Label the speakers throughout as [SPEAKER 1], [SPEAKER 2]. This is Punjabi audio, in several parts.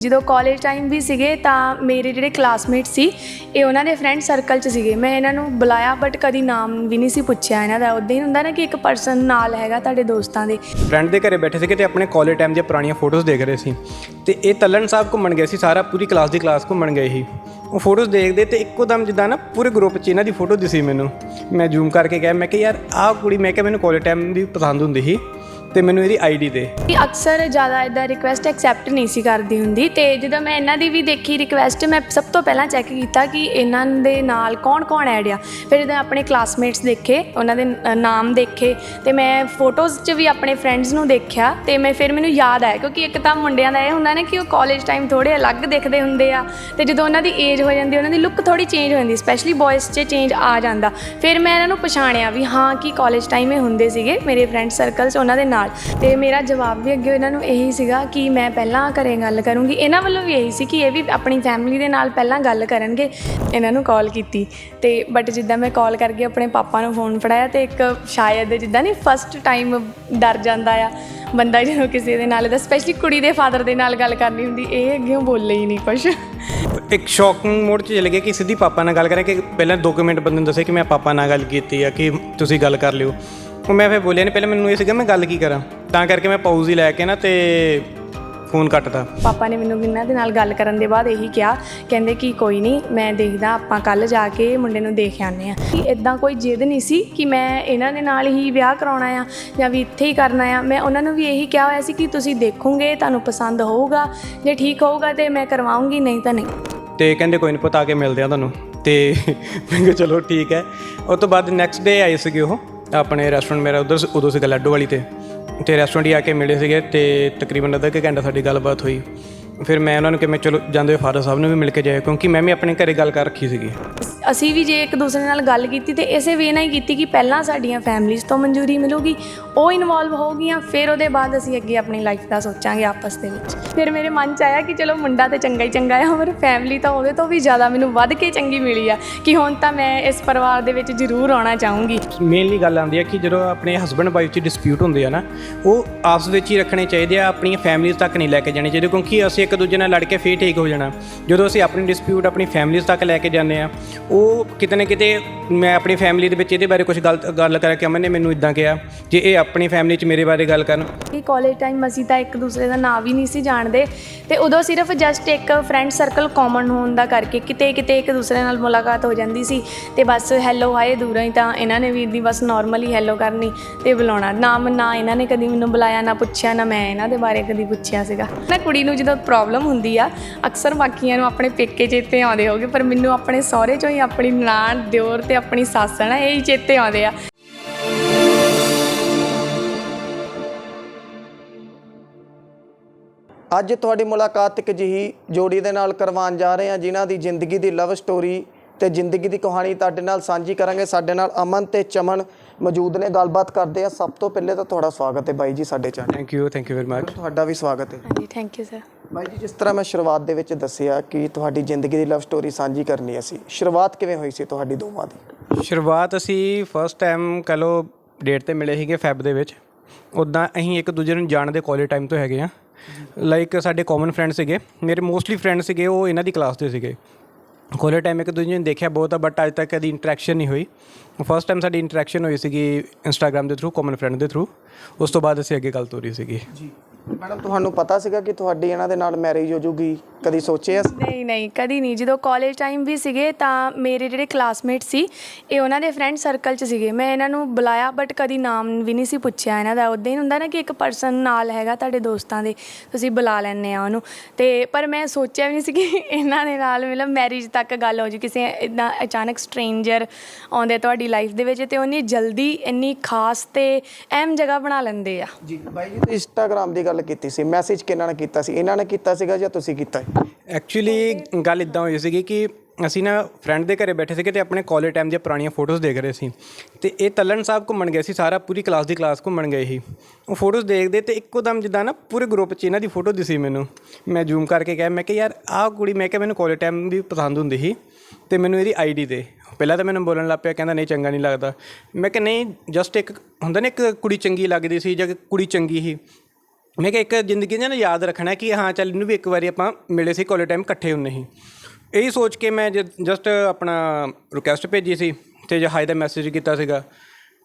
[SPEAKER 1] ਜਦੋਂ ਕਾਲਜ ਟਾਈਮ ਵੀ ਸੀਗੇ ਤਾਂ ਮੇਰੇ ਜਿਹੜੇ ਕਲਾਸਮੇਟ ਸੀ, ਇਹ ਉਹਨਾਂ ਦੇ ਫਰੈਂਡ ਸਰਕਲ 'ਚ ਸੀਗੇ। ਮੈਂ ਇਹਨਾਂ ਨੂੰ ਬੁਲਾਇਆ ਬਟ ਕਦੀ ਨਾਮ ਵੀ ਨਹੀਂ ਸੀ ਪੁੱਛਿਆ ਇਹਨਾਂ ਦਾ। ਉਦਾਂ ਹੀ ਹੁੰਦਾ ਨਾ ਕਿ ਇੱਕ ਪਰਸਨ ਨਾਲ ਹੈਗਾ ਤੁਹਾਡੇ ਦੋਸਤਾਂ ਦੇ।
[SPEAKER 2] ਫਰੈਂਡ ਦੇ ਘਰੇ ਬੈਠੇ ਸੀਗੇ ਤੇ ਆਪਣੇ ਕਾਲਜ ਟਾਈਮ ਦੀਆਂ ਪੁਰਾਣੀਆਂ ਫੋਟੋਜ਼ ਦੇਖ ਰਹੇ ਸੀ। ਤੇ ਇਹ ਤੱਲਣ ਸਾਹਿਬ ਘੁੰਮਣ ਗਏ ਸੀ, ਸਾਰਾ ਪੂਰੀ ਕਲਾਸ ਦੀ ਕਲਾਸ ਘੁੰਮਣ ਗਏ ਸੀ। ਉਹ ਫੋਟੋਜ਼ ਦੇਖਦੇ ਤੇ ਇੱਕੋ ਦਮ ਜਿੱਦਾਂ ਨਾ ਪੂਰੇ ਗਰੁੱਪ 'ਚ ਇਹਨਾਂ ਦੀ ਫੋਟੋ ਦਿਸੀ ਮੈਨੂੰ। ਮੈਂ ਜ਼ੂਮ ਕਰਕੇ ਕਿਹਾ, ਮੈਂ ਕਿ ਯਾਰ, ਆਹ ਕੁੜੀ, ਮੈਂ ਕਿਹਾ, ਮੈਨੂੰ ਕਾਲਜ ਟਾਈਮ ਵੀ ਪਸੰਦ ਹੁੰਦੀ ਸੀ। ਤੇ ਮੈਨੂੰ ਇਹਦੀ ਆਈਡੀ ਦੇ।
[SPEAKER 1] ਕਿ ਅਕਸਰ ਜ਼ਿਆਦਾ ਇਦਾਂ ਰਿਕੁਐਸਟ ਐਕਸੈਪਟ ਨਹੀਂ ਸੀ ਕਰਦੀ ਹੁੰਦੀ ਤੇ ਜਦੋਂ ਮੈਂ ਇਹਨਾਂ ਦੀ ਵੀ ਦੇਖੀ ਰਿਕੁਐਸਟ ਮੈਂ ਸਭ ਤੋਂ ਪਹਿਲਾਂ ਚੈੱਕ ਕੀਤਾ ਕਿ ਇਹਨਾਂ ਦੇ ਨਾਲ ਕੌਣ-ਕੌਣ ਐਡ ਆ। ਫਿਰ ਜਦੋਂ ਆਪਣੇ ਕਲਾਸਮੇਟਸ ਦੇਖੇ, ਉਹਨਾਂ ਦੇ ਨਾਮ ਦੇਖੇ ਤੇ ਮੈਂ ਫੋਟੋਜ਼ 'ਚ ਵੀ ਆਪਣੇ ਫਰੈਂਡਸ ਨੂੰ ਦੇਖਿਆ ਤੇ ਮੈਂ ਫਿਰ ਮੈਨੂੰ ਯਾਦ ਆਇਆ ਕਿਉਂਕਿ ਇੱਕ ਤਾਂ ਮੁੰਡਿਆਂ ਦਾ ਇਹ ਹੁੰਦਾ ਨਾ ਕਿ ਉਹ ਕਾਲਜ ਟਾਈਮ ਥੋੜੇ ਅਲੱਗ ਦਿਖਦੇ ਹੁੰਦੇ ਆ ਤੇ ਜਦੋਂ ਉਹਨਾਂ ਦੀ ਏਜ ਹੋ ਜਾਂਦੀ, ਉਹਨਾਂ ਦੀ ਲੁੱਕ ਥੋੜੀ ਚੇਂਜ ਹੋ ਜਾਂਦੀ ਸਪੈਸ਼ਲੀ ਬॉयਜ਼ 'ਚ ਚੇਂਜ ਆ ਜਾਂਦਾ। ਫਿਰ ਮੈਂ ਇਹਨਾਂ ਨੂੰ ਪਛਾਣਿਆ ਵੀ ਹਾਂ ਕਿ ਕਾਲਜ ਟਾਈਮ ਇਹ ਹੁੰਦੇ ਸੀਗੇ, ਮੇਰੇ ਫਰੈਂਡ ਸਰਕਲਸ ਉਹਨਾਂ ਦੇ ਨਾਲ ਤੇ ਮੇਰਾ ਜਵਾਬ ਵੀ ਅੱਗੇ ਇਹਨਾਂ ਨੂੰ ਇਹੀ ਸੀਗਾ ਕਿ ਮੈਂ ਪਹਿਲਾਂ ਘਰੇ ਗੱਲ ਕਰੂੰਗੀ। ਇਹਨਾਂ ਵੱਲੋਂ ਵੀ ਇਹੀ ਸੀ ਕਿ ਇਹ ਵੀ ਆਪਣੀ ਫੈਮਿਲੀ ਦੇ ਨਾਲ ਪਹਿਲਾਂ ਗੱਲ ਕਰਨਗੇ, ਇਹਨਾਂ ਨੂੰ ਕਾਲ ਕੀਤੀ। ਤੇ ਬਟ ਜਿੱਦਾਂ ਮੈਂ ਕਾਲ ਕਰਕੇ ਆਪਣੇ ਪਾਪਾ ਨੂੰ ਫੋਨ ਫੜਾਇਆ ਤੇ ਇੱਕ ਸ਼ਾਇਦ ਜਿੱਦਾਂ ਨਹੀਂ ਫਸਟ ਟਾਈਮ ਡਰ ਜਾਂਦਾ ਆ, ਬੰਦਾ ਜਦੋਂ ਕਿਸੇ ਦੇ ਨਾਲ ਦਾ ਸਪੈਸ਼ਲੀ ਕੁੜੀ ਦੇ ਫਾਦਰ ਦੇ ਨਾਲ ਗੱਲ ਕਰਨੀ ਹੁੰਦੀ, ਇਹ ਅੱਗੇੋਂ ਬੋਲੇ ਹੀ ਨਹੀਂ ਕੁਛ।
[SPEAKER 2] ਇੱਕ ਸ਼ੌਕਿੰਗ ਮੋਡ 'ਚ ਚਲੇ ਗਏ ਕਿ ਸਿੱਧੀ ਪਾਪਾ ਨਾਲ ਗੱਲ ਕਰਾਂ ਕਿ ਪਹਿਲਾਂ 2 ਮਿੰਟ ਬੰਦੇ ਨੂੰ ਦੱਸੇ ਕਿ ਮੈਂ ਪਾਪਾ ਨਾਲ ਗੱਲ ਕੀਤੀ ਆ, ਕਿ ਤੁਸੀਂ ਗੱਲ ਕਰ ਲਿਓ। ਉਹ ਮੈਂ ਫਿਰ ਬੋਲਿਆ ਨਹੀਂ ਪਹਿਲਾਂ ਮੈਨੂੰ ਇਹ ਸੀਗਾ ਮੈਂ ਗੱਲ ਕੀ ਕਰਾਂ? ਤਾਂ ਕਰਕੇ ਮੈਂ ਪਾਊਜ਼ ਹੀ ਲੈ ਕੇ ਨਾ ਤੇ ਫੋਨ ਕੱਟਦਾ
[SPEAKER 1] ਪਾਪਾ ਨੇ ਮੈਨੂੰ ਇਹਨਾਂ ਦੇ ਨਾਲ ਗੱਲ ਕਰਨ ਦੇ ਬਾਅਦ ਇਹੀ ਕਿਹਾ ਕਹਿੰਦੇ ਕਿ ਕੋਈ ਨਹੀਂ ਮੈਂ ਦੇਖਦਾ ਆਪਾਂ ਕੱਲ ਜਾ ਕੇ ਮੁੰਡੇ ਨੂੰ ਦੇਖ ਆਉਂਦੇ ਆ ਕਿ ਇਦਾਂ ਕੋਈ ਜਿੱਦ ਨਹੀਂ ਸੀ ਕਿ ਮੈਂ ਇਹਨਾਂ ਦੇ ਨਾਲ ਹੀ ਵਿਆਹ ਕਰਾਉਣਾ ਆ ਜਾਂ ਵੀ ਇੱਥੇ ਹੀ ਕਰਨਾ ਆ। ਮੈਂ ਉਹਨਾਂ ਨੂੰ ਵੀ ਇਹੀ ਕਿਹਾ ਹੋਇਆ ਸੀ ਕਿ ਤੁਸੀਂ ਦੇਖੋਗੇ ਤੁਹਾਨੂੰ ਪਸੰਦ ਹੋਊਗਾ ਜੇ ਠੀਕ ਹੋਊਗਾ ਤੇ ਮੈਂ ਕਰਵਾਉਂਗੀ ਨਹੀਂ ਤਾਂ ਨਹੀਂ।
[SPEAKER 2] ਤੇ ਕਹਿੰਦੇ ਕੋਈ ਨਹੀਂ ਪਤਾ ਆ ਕੇ ਮਿਲਦੇ ਆ ਤੁਹਾਨੂੰ। ਤੇ ਮੈਂ ਕਿਹਾ ਚਲੋ ਠੀਕ ਹੈ। ਉਸ ਤੋਂ ਬਾਅਦ ਨੈਕਸਟ ਡੇ ਆਏ ਸੀਗੇ ਉਹ। ਆਪਣੇ ਰੈਸਟੋਰੈਂਟ ਮੇਰਾ ਉਧਰ ਉਦੋਂ ਸੀਗਾ ਲੱਡੂ ਵਾਲੀ ਤੇ। ਤੇ ਰੈਸਟੋਰੈਂਟ ਹੀ ਆ ਕੇ ਮਿਲੇ ਸੀਗੇ ਤੇ ਤਕਰੀਬਨ ਅੱਧਾ ਕੁ ਘੰਟਾ ਸਾਡੀ ਗੱਲਬਾਤ ਹੋਈ। ਫਿਰ ਮੈਂ ਉਹਨਾਂ ਨੂੰ ਕਿ ਮੈਂ ਚਲੋ ਜਾਂਦੇ ਹੋਏ ਫਾਦਰ ਸਾਹਿਬ ਨੂੰ ਵੀ ਮਿਲ ਕੇ ਜਾਇਆ ਕਿਉਂਕਿ ਮੈਂ ਵੀ ਆਪਣੇ ਘਰੇ ਗੱਲ ਕਰ ਰੱਖੀ ਸੀਗੀ।
[SPEAKER 1] ਅਸੀਂ ਵੀ ਜੇ ਇੱਕ ਦੂਸਰੇ ਨਾਲ ਗੱਲ ਕੀਤੀ ਤੇ ਇਸੇ ਵੇ ਨਾਲ ਹੀ ਕੀਤੀ ਕਿ ਪਹਿਲਾਂ ਸਾਡੀਆਂ ਫੈਮਲੀਜ਼ ਤੋਂ ਮਨਜ਼ੂਰੀ ਮਿਲੂਗੀ ਉਹ ਇਨਵੋਲਵ ਹੋਊਗੀਆਂ ਫਿਰ ਉਹਦੇ ਬਾਅਦ ਅਸੀਂ ਅੱਗੇ ਆਪਣੀ ਲਾਈਫ ਦਾ ਸੋਚਾਂਗੇ ਆਪਸ ਦੇ ਵਿੱਚ। ਫਿਰ ਮੇਰੇ ਮਨ 'ਚ ਆਇਆ ਕਿ ਚਲੋ ਮੁੰਡਾ ਤੇ ਚੰਗਾ ਹੀ ਚੰਗਾ ਆ ਪਰ ਫੈਮਲੀ ਤਾਂ ਉਹਦੇ ਤੋਂ ਵੀ ਜ਼ਿਆਦਾ ਮੈਨੂੰ ਵੱਧ ਕੇ ਚੰਗੀ ਮਿਲੀ ਆ ਕਿ ਹੁਣ ਤਾਂ ਮੈਂ ਇਸ ਪਰਿਵਾਰ ਦੇ ਵਿੱਚ ਜ਼ਰੂਰ ਆਉਣਾ ਚਾਹੂੰਗੀ।
[SPEAKER 2] ਮੇਨਲੀ ਗੱਲ ਆਉਂਦੀ ਹੈ ਕਿ ਜਦੋਂ ਆਪਣੇ ਹਸਬੰਡ ਵਾਈਫ 'ਚ ਡਿਸਪਿਊਟ ਹੁੰਦੇ ਆ ਨਾ ਉਹ ਆਪਸ ਵਿੱਚ ਹੀ ਰੱਖਣੇ ਚਾਹੀਦੇ ਆ ਆਪਣੀਆਂ ਫੈਮਲੀਜ਼ ਤੱਕ ਨਹੀਂ ਲੈ ਕੇ ਜਾਣੇ ਚਾਹੀਦੇ ਕਿਉਂਕਿ ਅਸੀਂ ਇੱਕ ਦੂਜੇ ਨਾਲ ਲੜ ਕੇ ਫੇਰ ਠੀਕ ਹੋ ਜਾਣਾ। ਜਦੋਂ ਅਸੀਂ ਆਪਣੀ ਡਿਸਪਿਊਟ ਆਪਣੀ ਫੈਮਲੀਜ਼ ਤੱਕ ਲੈ ਕੇ ਜਾਂਦੇ ਆ ਉਹ ਕਿਤੇ ਨਾ ਕਿਤੇ ਮੈਂ ਆਪਣੀ ਫੈਮਿਲੀ ਦੇ ਵਿੱਚ ਇਹਦੇ ਬਾਰੇ ਕੁਝ ਗਲਤ ਗੱਲ ਕਰਕੇ ਅਮਨ ਨੇ ਮੈਨੂੰ ਇਦਾਂ ਕਿਹਾ, ਜੇ ਇਹ ਆਪਣੀ ਫੈਮਿਲੀ 'ਚ ਮੇਰੇ ਬਾਰੇ ਗੱਲ ਕਰਨ।
[SPEAKER 1] ਕਿ ਕਾਲਜ ਟਾਈਮ ਅਸੀਂ ਤਾਂ ਇੱਕ ਦੂਸਰੇ ਦਾ ਨਾਂ ਵੀ ਨਹੀਂ ਸੀ ਜਾਣਦੇ ਤੇ ਉਦੋਂ ਸਿਰਫ ਜਸਟ ਇੱਕ ਫਰੈਂਡ ਸਰਕਲ ਕਾਮਨ ਹੋਣ ਦਾ ਕਰਕੇ ਕਿਤੇ ਕਿਤੇ ਇੱਕ ਦੂਸਰੇ ਨਾਲ ਮੁਲਾਕਾਤ ਹੋ ਜਾਂਦੀ ਸੀ ਤੇ ਬਸ ਹੈਲੋ ਹਾਏ ਦੂਰੋਂ ਹੀ ਤਾਂ ਇਹਨਾਂ ਨੇ ਵੀ ਦੀ ਬਸ ਨਾਰਮਲੀ ਹੈਲੋ ਕਰਨੀ ਤੇ ਬੁਲਾਉਣਾ। ਨਾਮ ਨਾ ਇਹਨਾਂ ਨੇ ਕਦੀ ਮੈਨੂੰ ਬੁਲਾਇਆ, ਨਾ ਪੁੱਛਿਆ, ਨਾ ਮੈਂ ਇਹਨਾਂ ਦੇ ਬਾਰੇ ਕਦੀ ਪੁੱਛਿਆ ਸੀਗਾ। ਨਾ ਕੁੜੀ ਨੂੰ ਜਦੋਂ ਪ੍ਰੋਬਲਮ ਹੁੰਦੀ ਆ। ਅਕਸਰ ਬਾਕੀਆਂ ਨੂੰ ਆਪਣੇ ਪੇਕੇ ਚੇਤੇ ਆਉਂਦੇ ਹੋਗੇ, ਪਰ ਮੈਨੂੰ ਆਪਣੇ ਸਹੁਰੇ ਚੋਂ ਹੀ ਆਪਣੀ ਨਾਨ ਦਿਓਰ ਤੇ ਆਪਣੀ ਸੱਸ ਨਾ, ਇਹ ਹੀ ਚੇਤੇ ਆਉਂਦੇ ਆ।
[SPEAKER 3] ਅੱਜ ਤੁਹਾਡੀ ਮੁਲਾਕਾਤ ਇੱਕ ਜਿਹੀ ਜੋੜੀ ਦੇ ਨਾਲ ਕਰਵਾਉਣ ਜਾ ਰਹੇ ਹਾਂ, ਜਿਨ੍ਹਾਂ ਦੀ ਜ਼ਿੰਦਗੀ ਦੀ ਲਵ ਸਟੋਰੀ ਤੇ ਜ਼ਿੰਦਗੀ ਦੀ ਕਹਾਣੀ ਤੁਹਾਡੇ ਨਾਲ ਸਾਂਝੀ ਕਰਾਂਗੇ। ਸਾਡੇ ਨਾਲ ਅਮਨ ਤੇ ਚਮਨ ਮੌਜੂਦ ਨੇ। ਗੱਲਬਾਤ ਕਰਦੇ ਆ ਸਭ ਤੋਂ ਪਹਿਲੇ ਤਾਂ ਤੁਹਾਡਾ ਸਵਾਗਤ ਹੈ ਬਾਈ ਜੀ ਸਾਡੇ channel
[SPEAKER 2] thank you thank you very much
[SPEAKER 3] ਤੁਹਾਡਾ ਵੀ ਸਵਾਗਤ ਹੈ।
[SPEAKER 1] ਹਾਂਜੀ ਥੈਂਕ ਯੂ ਸਰ
[SPEAKER 3] ਬਾਈ ਜੀ ਜਿਸ ਤਰ੍ਹਾਂ ਮੈਂ ਸ਼ੁਰੂਆਤ ਦੇ ਵਿੱਚ ਦੱਸਿਆ ਕਿ ਤੁਹਾਡੀ ਜ਼ਿੰਦਗੀ ਦੀ ਲਵ ਸਟੋਰੀ ਸਾਂਝੀ ਕਰਨੀ ਅਸੀਂ। ਸ਼ੁਰੂਆਤ ਕਿਵੇਂ ਹੋਈ ਸੀ ਤੁਹਾਡੀ ਦੋਵਾਂ ਦੀ?
[SPEAKER 2] ਸ਼ੁਰੂਆਤ ਅਸੀਂ ਫਸਟ ਟਾਈਮ ਕਹ ਲਓ ਡੇਟ ਤੇ ਮਿਲੇ ਸੀਗੇ ਫੈਬ ਦੇ ਵਿੱਚ। ਉਦਾਂ ਅਸੀਂ ਇੱਕ ਦੂਜੇ ਨੂੰ ਜਾਣਦੇ ਕਾਲਜ ਟਾਈਮ ਤੋਂ ਹੈਗੇ ਆ ਲਾਈਕ ਸਾਡੇ ਕਾਮਨ ਫਰੈਂਡ ਸੀਗੇ। ਮੇਰੇ ਮੋਸਟਲੀ ਫਰੈਂਡ ਸੀਗੇ ਉਹ ਇਹਨਾਂ ਦੀ ਕਲਾਸ ਦੇ ਸੀਗੇ। ਕਾਲਜ ਟਾਈਮ ਇੱਕ ਦੂਜੇ ਨੂੰ ਦੇਖਿਆ ਬਹੁਤ ਆ ਬਟ ਅੱਜ ਤੱਕ ਕਦੀ ਇੰਟਰੈਕਸ਼ਨ ਨਹੀਂ ਹੋਈ। ਫਸਟ ਟਾਈਮ ਸਾਡੀ ਇੰਟਰੈਕਸ਼ਨ ਹੋਈ ਸੀਗੀ ਇੰਸਟਾਗ੍ਰam ਦੇ ਥਰੂ ਕਾਮਨ ਫਰੈਂਡ ਦੇ ਥਰੂ ਉਸ ਤੋਂ ਬਾਅਦ ਅਸੀਂ ਅੱਗੇ ਗੱਲ ਤੋਰੀ ਸੀਗੀ।
[SPEAKER 3] ਜੀ। ਮੈਡਮ ਤੁਹਾਨੂੰ ਪਤਾ ਸੀਗਾ ਕਿ ਤੁਹਾਡੀ ਇਹਨਾਂ ਦੇ ਨਾਲ ਮੈਰਿਜ ਹੋ ਜੂਗੀ? ਕਦੀ ਸੋਚਿਆ ਸੀ?
[SPEAKER 1] ਨਹੀਂ ਨਹੀਂ ਕਦੀ ਨਹੀਂ। ਜਦੋਂ ਕਾਲਜ ਟਾਈਮ ਵੀ ਸੀਗੇ ਤਾਂ ਮੇਰੇ ਜਿਹੜੇ ਕਲਾਸਮੇਟ ਸੀ ਇਹ ਉਹਨਾਂ ਦੇ ਫਰੈਂਡ ਸਰਕਲ 'ਚ ਸੀਗੇ। ਮੈਂ ਇਹਨਾਂ ਨੂੰ ਬੁਲਾਇਆ ਬਟ ਕਦੀ ਨਾਮ ਵੀ ਨਹੀਂ ਸੀ ਪੁੱਛਿਆ ਇਹਨਾਂ ਦਾ। ਉਦਾਂ ਹੀ ਹੁੰਦਾ ਨਾ ਕਿ ਇੱਕ ਪਰਸਨ ਨਾਲ ਹੈਗਾ ਤੁਹਾਡੇ ਦੋਸਤਾਂ ਦੇ ਤੁਸੀਂ ਬੁਲਾ ਲੈਂਦੇ ਆ ਉਹਨੂੰ। ਤੇ ਪਰ ਮੈਂ ਸੋਚਿਆ ਵੀ ਨਹੀਂ ਸੀ ਕਿ ਇਹਨਾਂ ਦੇ ਨਾਲ ਮਤਲਬ ਮੈਰਿਜ ਤੱਕ ਗੱਲ ਹੋ ਜੂ। ਕਿਸੇ ਇਦਾਂ ਅਚਾਨਕ ਸਟ੍ਰੇਂਜਰ ਆਉਂਦੇ ਤੁਹਾਡੀ ਲਾਈਫ ਦੇ ਵਿੱਚ ਤੇ ਉਹਨੇ ਜਲਦੀ ਇੰਨੀ ਖਾਸ ਤੇ ਅਹਿਮ ਜਗ੍ਹਾ ਬਣਾ ਲੈਂਦੇ ਆ।
[SPEAKER 3] ਜੀ ਬਾਈ ਜੀ ਇੰਸਟਾਗ੍ਰam ਦੀ ਗੱਲ ਕੀਤੀ ਸੀ ਮੈਸੇਜ ਕਿਹਨਾਂ ਨੇ ਕੀਤਾ ਸੀ? ਇਹਨਾਂ ਨੇ ਕੀਤਾ ਸੀਗਾ ਜਾਂ ਤੁਸੀਂ ਕੀਤਾ
[SPEAKER 2] ਐਕਚੁਅਲੀ ਗੱਲ ਇਦਾਂ ਹੋਈ ਸੀਗੀ ਕਿ ਅਸੀਂ ਨਾ ਫਰੈਂਡ ਦੇ ਘਰੇ ਬੈਠੇ ਸੀਗੇ ਤੇ ਆਪਣੇ ਕਾਲਜ ਟਾਈਮ ਦੀਆਂ ਪੁਰਾਣੀਆਂ ਫੋਟੋਜ਼ ਦੇਖ ਰਹੇ ਸੀ। ਤੇ ਇਹ ਤੱਲਣ ਸਾਹਿਬ ਘੁੰਮਣ ਗਏ ਸੀ, ਸਾਰਾ ਪੂਰੀ ਕਲਾਸ ਦੀ ਕਲਾਸ ਘੁੰਮਣ ਗਏ ਸੀ। ਉਹ ਫੋਟੋਜ਼ ਦੇਖਦੇ ਤੇ ਇੱਕੋ ਦਮ ਜਿੱਦਾਂ ਨਾ ਪੂਰੇ ਗਰੁੱਪ 'ਚ ਇਹਨਾਂ ਦੀ ਫੋਟੋ ਦਿਸੀ ਮੈਨੂੰ। ਮੈਂ ਜ਼ੂਮ ਕਰਕੇ ਕਿਹਾ, ਮੈਂ ਕਿ ਯਾਰ, ਆਹ ਕੁੜੀ, ਮੈਂ ਕਿਹਾ ਮੈਨੂੰ ਕਾਲਜ ਟਾਈਮ ਵੀ ਪਸੰਦ ਹੁੰਦੀ ਸੀ ਤੇ ਮੈਨੂੰ ਇਹਦੀ ਆਈਡੀ ਦੇ। ਪਹਿਲਾਂ ਤਾਂ ਮੈਨੂੰ ਬੋਲਣ ਲੱਗ ਪਿਆ, ਕਹਿੰਦਾ, ਨਹੀਂ, ਚੰਗਾ ਨਹੀਂ ਲੱਗਦਾ। ਮੈਂ ਕਿ ਨਹੀਂ ਜਸਟ ਇੱਕ, ਹੁੰਦਾ ਨਾ ਇੱਕ ਕੁੜੀ ਚੰਗੀ ਲੱਗਦੀ ਸੀ ਜਾਂ ਕੁੜੀ ਚੰਗੀ ਸੀ? ਮੈਂ ਕਿਹਾ ਇੱਕ ਜ਼ਿੰਦਗੀ 'ਚ ਨਾ ਯਾਦ ਰੱਖਣਾ ਕਿ ਹਾਂ, ਚੱਲ ਇਹਨੂੰ ਵੀ ਇੱਕ ਵਾਰੀ ਆਪਾਂ ਮਿਲੇ ਸੀ ਕਾਲਜ ਟਾਈਮ ਇਕੱਠੇ ਹੁੰਨੇ ਸੀ ਇਹੀ ਸੋਚ ਕੇ ਮੈਂ ਜਸਟ ਆਪਣਾ ਰਿਕੁਐਸਟ ਭੇਜੀ ਸੀ ਤੇ ਹਾਈ ਦਾ ਮੈਸੇਜ ਕੀਤਾ ਸੀਗਾ।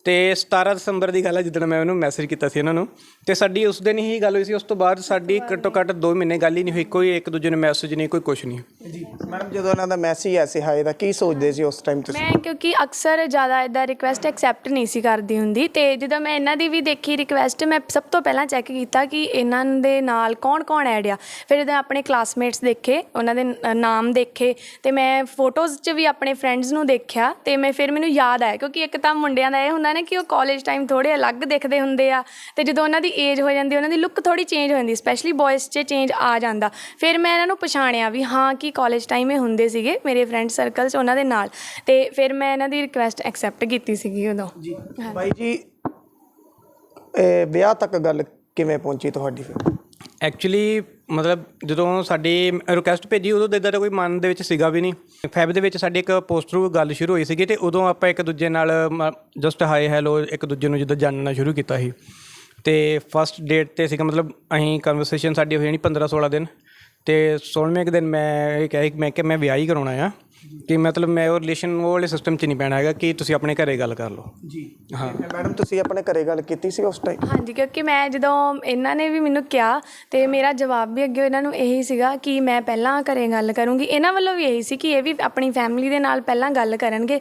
[SPEAKER 2] ਤੇ 17 ਦਸੰਬਰ ਦੀ ਗੱਲ ਹੈ ਜਦੋਂ ਮੈਂ ਉਹਨੂੰ ਮੈਸੇਜ ਕੀਤਾ ਸੀ ਉਹਨਾਂ ਨੂੰ। ਤੇ ਸਾਡੀ ਉਸ ਦਿਨ ਹੀ ਗੱਲ ਹੋਈ ਸੀ ਉਸ ਤੋਂ ਬਾਅਦ ਸਾਡੀ ਘੱਟੋ ਘੱਟ 2 ਮਹੀਨੇ ਗੱਲ ਹੀ ਨਹੀਂ ਹੋਈ ਕੋਈ ਇੱਕ ਦੂਜੇ ਨੂੰ ਮੈਸੇਜ ਨਹੀਂ ਕੋਈ ਕੁਝ ਨਹੀਂ।
[SPEAKER 3] ਜੀ ਮੈਡਮ ਜਦੋਂ ਇਹਨਾਂ ਦਾ ਮੈਸੇਜ ਐਸੇ ਹਾਏ ਦਾ ਕੀ ਸੋਚਦੇ ਸੀ ਉਸ ਟਾਈਮ ਤੁਸੀਂ?
[SPEAKER 1] ਮੈਂ ਕਿਉਂਕਿ ਅਕਸਰ ਜ਼ਿਆਦਾ ਇਦਾਂ ਰਿਕੁਐਸਟ ਐਕਸੈਪਟ ਨਹੀਂ ਸੀ ਕਰਦੀ ਹੁੰਦੀ ਤੇ ਜਦੋਂ ਮੈਂ ਇਹਨਾਂ ਦੀ ਵੀ ਦੇਖੀ ਰਿਕੁਐਸਟ ਮੈਂ ਸਭ ਤੋਂ ਪਹਿਲਾਂ ਚੈੱਕ ਕੀਤਾ ਕਿ ਇਹਨਾਂ ਦੇ ਨਾਲ ਕੌਣ-ਕੌਣ ਐਡ ਆ। ਫਿਰ ਜਦੋਂ ਆਪਣੇ ਕਲਾਸਮੇਟਸ ਦੇਖੇ ਉਹਨਾਂ ਦੇ ਨਾਮ ਦੇਖੇ ਤੇ ਮੈਂ ਫੋਟੋਜ਼ 'ਚ ਵੀ ਆਪਣੇ ਫਰੈਂਡਸ ਨੂੰ ਦੇਖਿਆ ਤੇ ਮੈਂ ਫਿਰ ਮੈਨੂੰ ਯਾਦ ਆਇਆ ਕਿਉਂਕਿ ਇੱਕ ਤਾਂ ਮੁੰਡਿਆਂ ਦਾ ਇਹ ਹੁੰਦਾ ਨਾ ਕਿ ਉਹ ਕਾਲਜ ਟਾਈਮ ਥੋੜੇ ਅਲੱਗ ਦਿਖਦੇ ਹੁੰਦੇ ਆ ਤੇ ਜਦੋਂ ਉਹਨਾਂ ਦੀ ਏਜ ਹੋ ਜਾਂਦੀ ਉਹਨਾਂ ਦੀ ਲੁੱਕ ਥੋੜੀ ਚੇਂਜ ਹੋ ਜਾਂਦੀ ਸਪੈਸ਼ਲੀ ਬॉयਜ਼ 'ਚ ਚੇਂਜ ਆ ਜਾਂਦਾ। ਫਿਰ ਮੈਂ ਇਹਨਾਂ ਨੂੰ ਪਛਾਣਿਆ ਵੀ ਹਾਂ ਕਿ ਕਾਲਜ ਟਾਈਮ ਇਹ ਹੁੰਦੇ ਸੀਗੇ ਮੇਰੇ ਫਰੈਂਡ ਸਰਕਲ 'ਚ ਉਹਨਾਂ ਦੇ ਨਾਲ ਤੇ ਫਿਰ ਮੈਂ ਇਹਨਾਂ ਦੀ ਰਿਕੁਐਸਟ ਐਕਸੈਪਟ ਕੀਤੀ ਸੀਗੀ ਉਦੋਂ।
[SPEAKER 3] ਜੀ ਬਾਈ ਜੀ ਇਹ ਵਿਆਹ ਤੱਕ ਗੱਲ ਕਿਵੇਂ ਪਹੁੰਚੀ ਤੁਹਾਡੀ ਫਿਰ?
[SPEAKER 2] ਐਕਚੁਅਲੀ ਮਤਲਬ ਜਦੋਂ ਸਾਡੀ ਰਿਕੁਐਸਟ ਭੇਜੀ, ਉਦੋਂ ਤਾਂ ਇੱਦਾਂ ਦਾ ਕੋਈ ਮਨ ਦੇ ਵਿੱਚ ਸੀਗਾ ਵੀ ਨਹੀਂ। ਫੈਬ ਦੇ ਵਿੱਚ ਸਾਡੀ ਇੱਕ ਪੋਸਟਰ ਗੱਲ ਸ਼ੁਰੂ ਹੋਈ ਸੀਗੀ ਤੇ ਉਦੋਂ ਆਪਾਂ ਇੱਕ ਦੂਜੇ ਨਾਲ ਜਸਟ ਹਾਈ ਹੈਲੋ ਇੱਕ ਦੂਜੇ ਨੂੰ ਜਿੱਦਾਂ ਜਾਣਨਾ ਸ਼ੁਰੂ ਕੀਤਾ ਸੀ। ਤੇ ਫਸਟ ਡੇਟ ਤੇ ਸੀਗਾ, ਮਤਲਬ ਅਸੀਂ ਕਨਵਰਸੇਸ਼ਨ ਸਾਡੀ ਹੋਈ ਨਹੀਂ 15 16 ਦਿਨ। ਤੇ 16ਵੇਂ ਕੁ ਦਿਨ ਮੈਂ ਇਹ ਕਹਿ ਮੈਂ ਕਿ ਮੈਂ ਵਿਆਹ ਹੀ ਕਰਾਉਣਾ ਆ। ਕਿ ਮਤਲਬ ਮੈਂ ਉਹ ਰਿਲੇਸ਼ਨ ਉਹ ਵਾਲੇ ਸਿਸਟਮ 'ਚ ਨਹੀਂ ਪੈਣਾ ਹੈਗਾ ਕਿ ਤੁਸੀਂ ਆਪਣੇ ਘਰੇ ਗੱਲ ਕਰ ਲਓ।
[SPEAKER 3] ਜੀ। ਹਾਂ। ਮੈਡਮ ਤੁਸੀਂ ਆਪਣੇ ਘਰੇ ਗੱਲ ਕੀਤੀ ਸੀ ਉਸ ਟਾਈਮ
[SPEAKER 1] ਹਾਂਜੀ ਕਿਉਂਕਿ ਮੈਂ ਜਦੋਂ ਇਹਨਾਂ ਨੇ ਵੀ ਮੈਨੂੰ ਕਿਹਾ ਤੇ ਮੇਰਾ ਜਵਾਬ ਵੀ ਅੱਗੇ ਇਹਨਾਂ ਨੂੰ ਇਹੀ ਸੀਗਾ ਕਿ ਮੈਂ ਪਹਿਲਾਂ ਘਰੇ ਗੱਲ ਕਰੂੰਗੀ। ਇਹਨਾਂ ਵੱਲੋਂ ਵੀ ਇਹੀ ਸੀ ਕਿ ਇਹ ਵੀ ਆਪਣੀ ਫੈਮਿਲੀ ਦੇ ਨਾਲ ਪਹਿਲਾਂ ਗੱਲ ਕਰਨਗੇ।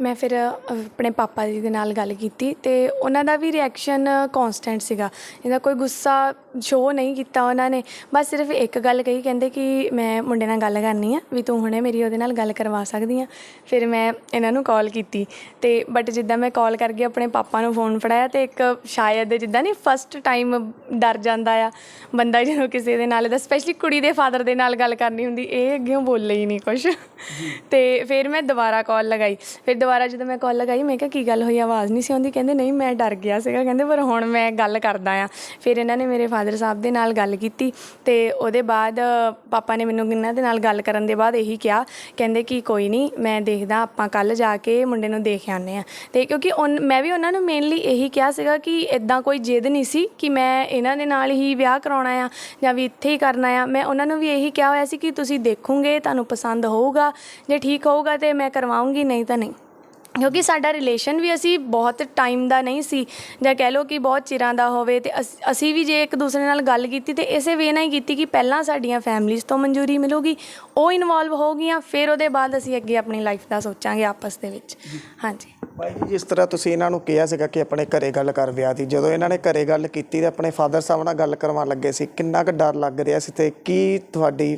[SPEAKER 1] ਮੈਂ ਫਿਰ ਆਪਣੇ ਪਾਪਾ ਜੀ ਦੇ ਨਾਲ ਗੱਲ ਕੀਤੀ ਤੇ ਉਹਨਾਂ ਦਾ ਵੀ ਰਿਐਕਸ਼ਨ ਕਨਸਟੈਂਟ ਸੀਗਾ। ਇਹਦਾ ਕੋਈ ਗੁੱਸਾ ਸ਼ੋਅ ਨਹੀਂ ਕੀਤਾ ਉਹਨਾਂ ਨੇ। ਬਸ ਸਿਰਫ ਇੱਕ ਗੱਲ ਕਹੀ, ਕਹਿੰਦੇ ਕਿ ਮੈਂ ਮੁੰਡੇ ਨਾਲ ਗੱਲ ਕਰਨੀ ਆ, ਵੀ ਤੂੰ ਹੁਣੇ ਮੇਰੀ ਉਹਦੇ ਨਾਲ ਗੱਲ ਕਰਵਾ ਸਕਦੀ ਆ। ਫਿਰ ਮੈਂ ਇਹਨਾਂ ਨੂੰ ਕਾਲ ਕੀਤੀ। ਤੇ ਬਟ ਜਿੱਦਾਂ ਮੈਂ ਕਾਲ ਕਰਕੇ ਆਪਣੇ ਪਾਪਾ ਨੂੰ ਫੋਨ ਫੜਾਇਆ ਤੇ ਇੱਕ ਸ਼ਾਇਦ ਜਿੱਦਾਂ ਨਹੀਂ ਫਸਟ ਟਾਈਮ ਡਰ ਜਾਂਦਾ ਆ, ਬੰਦਾ ਜਦੋਂ ਕਿਸੇ ਦੇ ਨਾਲ ਦਾ ਸਪੈਸ਼ਲੀ ਕੁੜੀ ਦੇ ਫਾਦਰ ਦੇ ਨਾਲ ਗੱਲ ਕਰਨੀ ਹੁੰਦੀ, ਇਹ ਅੱਗੇ ਬੋਲੇ ਹੀ ਨਹੀਂ ਕੁਝ ਤੇ ਫਿਰ ਮੈਂ ਦੁਬਾਰਾ ਕਾਲ ਲਗਾਈ। ਫਿਰ ਦੁਬਾਰਾ ਜਦੋਂ ਮੈਂ ਕਾਲ ਲਗਾਈ, ਮੈਂ ਕਿਹਾ, ਕੀ ਗੱਲ ਹੋਈ? ਆਵਾਜ਼ ਨਹੀਂ ਸੀ ਆਉਂਦੀ? ਕਹਿੰਦੇ, ਨਹੀਂ, ਮੈਂ ਡਰ ਗਿਆ ਸੀਗਾ। ਕਹਿੰਦੇ, ਪਰ ਹੁਣ ਮੈਂ ਗੱਲ ਕਰਦਾ ਆ। ਫਿਰ ਇਹਨਾਂ ਨੇ ਮੇਰੇ ਫਾਦਰ ਸਾਹਿਬ ਦੇ ਨਾਲ ਗੱਲ ਕੀਤੀ ਤੇ ਉਹਦੇ ਬਾਅਦ ਪਾਪਾ ਨੇ ਮੈਨੂੰ ਇਹਨਾਂ ਦੇ ਨਾਲ ਗੱਲ ਕਰਨ ਦੇ ਬਾਅਦ ਇਹੀ ਕਿਹਾ, ਕਹਿੰਦੇ ਕਿ ਕੋਈ ਨਹੀਂ ਮੈਂ ਦੇਖਦਾ ਆਪਾਂ ਕੱਲ ਜਾ ਕੇ ਮੁੰਡੇ ਨੂੰ ਦੇਖ ਆਉਂਦੇ ਆ ਤੇ ਕਿਉਂਕਿ ਉਨ- ਮੈਂ ਵੀ ਉਹਨਾਂ ਨੂੰ ਮੇਨਲੀ ਇਹੀ ਕਿਹਾ ਸੀਗਾ ਕਿ ਇਦਾਂ ਕੋਈ ਜਿੱਦ ਨਹੀਂ ਸੀ ਕਿ ਮੈਂ ਇਹਨਾਂ ਦੇ ਨਾਲ ਹੀ ਵਿਆਹ ਕਰਾਉਣਾ ਆ ਜਾਂ ਵੀ ਇੱਥੇ ਹੀ ਕਰਨਾ ਆ। ਮੈਂ ਉਹਨਾਂ ਨੂੰ ਵੀ ਇਹੀ ਕਿਹਾ ਹੋਇਆ ਸੀ ਕਿ ਤੁਸੀਂ ਦੇਖੋਗੇ, ਤੁਹਾਨੂੰ ਪਸੰਦ ਹੋਊਗਾ, ਜੇ ਠੀਕ ਹੋਊਗਾ ਤੇ ਮੈਂ ਕਰਵਾਉਂਗੀ, ਨਹੀਂ ਤਾਂ ਨਹੀਂ। ਕਿਉਂਕਿ ਸਾਡਾ ਰਿਲੇਸ਼ਨ ਵੀ ਅਸੀਂ ਬਹੁਤ ਟਾਈਮ ਦਾ ਨਹੀਂ ਸੀ ਜਾਂ ਕਹਿ ਲਓ ਕਿ ਬਹੁਤ ਚਿਰਾਂ ਦਾ ਹੋਵੇ ਤੇ ਅਸ- ਅਸੀਂ ਵੀ ਜੇ ਇੱਕ ਦੂਸਰੇ ਨਾਲ ਗੱਲ ਕੀਤੀ ਤੇ ਇਸੇ ਵੇ ਨਾਲ ਹੀ ਕੀਤੀ ਕਿ ਪਹਿਲਾਂ ਸਾਡੀਆਂ ਫੈਮਲੀਜ਼ ਤੋਂ ਮਨਜ਼ੂਰੀ ਮਿਲੂਗੀ ਉਹ ਇਨਵੋਲਵ ਹੋਗੀਆਂ ਫਿਰ ਉਹਦੇ ਬਾਅਦ ਅਸੀਂ ਅੱਗੇ ਆਪਣੀ ਲਾਈਫ ਦਾ ਸੋਚਾਂਗੇ ਆਪਸ ਦੇ ਵਿੱਚ। ਹਾਂਜੀ।
[SPEAKER 3] ਬਾਈ ਜੀ ਜਿਸ ਤਰ੍ਹਾਂ ਤੁਸੀਂ ਇਹਨਾਂ ਨੂੰ ਕਿਹਾ ਸੀਗਾ ਕਿ ਆਪਣੇ ਘਰੇ ਗੱਲ ਕਰ ਵਿਆਹ ਦੀ ਜਦੋਂ ਇਹਨਾਂ ਨੇ ਘਰੇ ਗੱਲ ਕੀਤੀ ਤੇ ਆਪਣੇ ਫਾਦਰ ਸਾਹਿਬ ਨਾਲ ਗੱਲ ਕਰਵਾਉਣ ਲੱਗੇ ਸੀ ਕਿੰਨਾ ਕੁ ਡਰ ਲੱਗ ਰਿਹਾ ਸੀ ਤੇ ਕੀ ਤੁਹਾਡੀ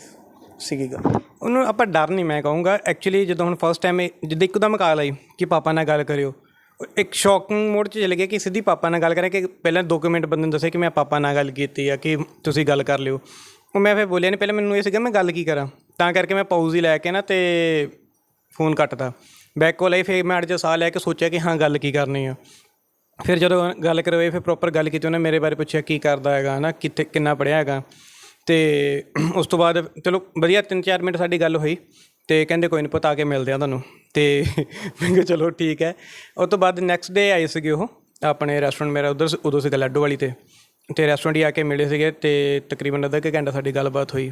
[SPEAKER 3] ਸੀਗੀ ਗੱਲ।
[SPEAKER 2] ਉਹਨੂੰ ਆਪਾਂ ਡਰ ਨਹੀਂ ਮੈਂ ਕਹੂੰਗਾ। ਐਕਚੁਅਲੀ ਜਦੋਂ ਹੁਣ ਫਸਟ ਟਾਈਮ ਜਿੱਦਾਂ ਇੱਕਦਮ ਕਾਲ ਆਈ ਕਿ ਪਾਪਾ ਨਾਲ ਗੱਲ ਕਰਿਓ ਇੱਕ ਸ਼ੌਕਿੰਗ ਮੋਡ 'ਚ ਚਲੇ ਗਏ ਕਿ ਸਿੱਧੀ ਪਾਪਾ ਨਾਲ ਗੱਲ ਕਰਿਆ ਕਿ ਪਹਿਲਾਂ ਦੋ ਕੁ ਮਿੰਟ ਬੰਦੇ ਨੂੰ ਦੱਸਿਆ ਕਿ ਮੈਂ ਪਾਪਾ ਨਾਲ ਗੱਲ ਕੀਤੀ ਆ ਕਿ ਤੁਸੀਂ ਗੱਲ ਕਰ ਲਿਓ। ਉਹ ਮੈਂ ਫਿਰ ਬੋਲਿਆ ਨਹੀਂ ਪਹਿਲਾਂ ਮੈਨੂੰ ਇਹ ਸੀਗਾ, ਮੈਂ ਗੱਲ ਕੀ ਕਰਾਂ? ਤਾਂ ਕਰਕੇ ਮੈਂ ਪਾਊਜ਼ ਹੀ ਲੈ ਕੇ ਨਾ ਤੇ ਫੋਨ ਕੱਟਦਾ ਬੈਕ ਕੋਲ ਆਈ, ਫਿਰ ਮੈਂ ਅੜ ਜਾ ਸਾਹ ਲੈ ਕੇ ਸੋਚਿਆ ਕਿ ਹਾਂ, ਗੱਲ ਕੀ ਕਰਨੀ ਆ। ਫਿਰ ਜਦੋਂ ਗੱਲ ਕਰਵਾਈ, ਫਿਰ ਪ੍ਰੋਪਰ ਗੱਲ ਕੀਤੀ, ਉਹਨੇ ਮੇਰੇ ਬਾਰੇ ਪੁੱਛਿਆ, ਕੀ ਕਰਦਾ ਹੈਗਾ? ਨਾ ਕਿੱਥੇ ਕਿੰਨਾ ਪੜਿਆ ਹੈਗਾ? ਤੇ ਉਸ ਤੋਂ ਬਾਅਦ ਚਲੋ ਵਧੀਆ 3-4 ਮਿੰਟ ਸਾਡੀ ਗੱਲ ਹੋਈ ਤੇ ਕਹਿੰਦੇ ਕੋਈ ਨਹੀਂ ਪਤਾ ਆ ਕੇ ਮਿਲਦੇ ਆ ਤੁਹਾਨੂੰ। ਤੇ ਮੈਂ ਕਿਹਾ ਚਲੋ ਠੀਕ ਹੈ। ਉਸ ਤੋਂ ਬਾਅਦ ਨੈਕਸਟ ਡੇ ਆਏ ਸੀਗੇ ਉਹ ਆਪਣੇ ਰੈਸਟੋਰੈਂਟ ਮੇਰਾ ਉਧਰ ਉਦੋਂ ਸੀਗਾ ਲੱਡੂ ਵਾਲੀ ਤੇ। ਤੇ ਰੈਸਟੋਰੈਂਟ ਹੀ ਆ ਕੇ ਮਿਲੇ ਸੀਗੇ ਤੇ ਤਕਰੀਬਨ ਅੱਧਾ ਕੁ ਘੰਟਾ ਸਾਡੀ ਗੱਲਬਾਤ ਹੋਈ।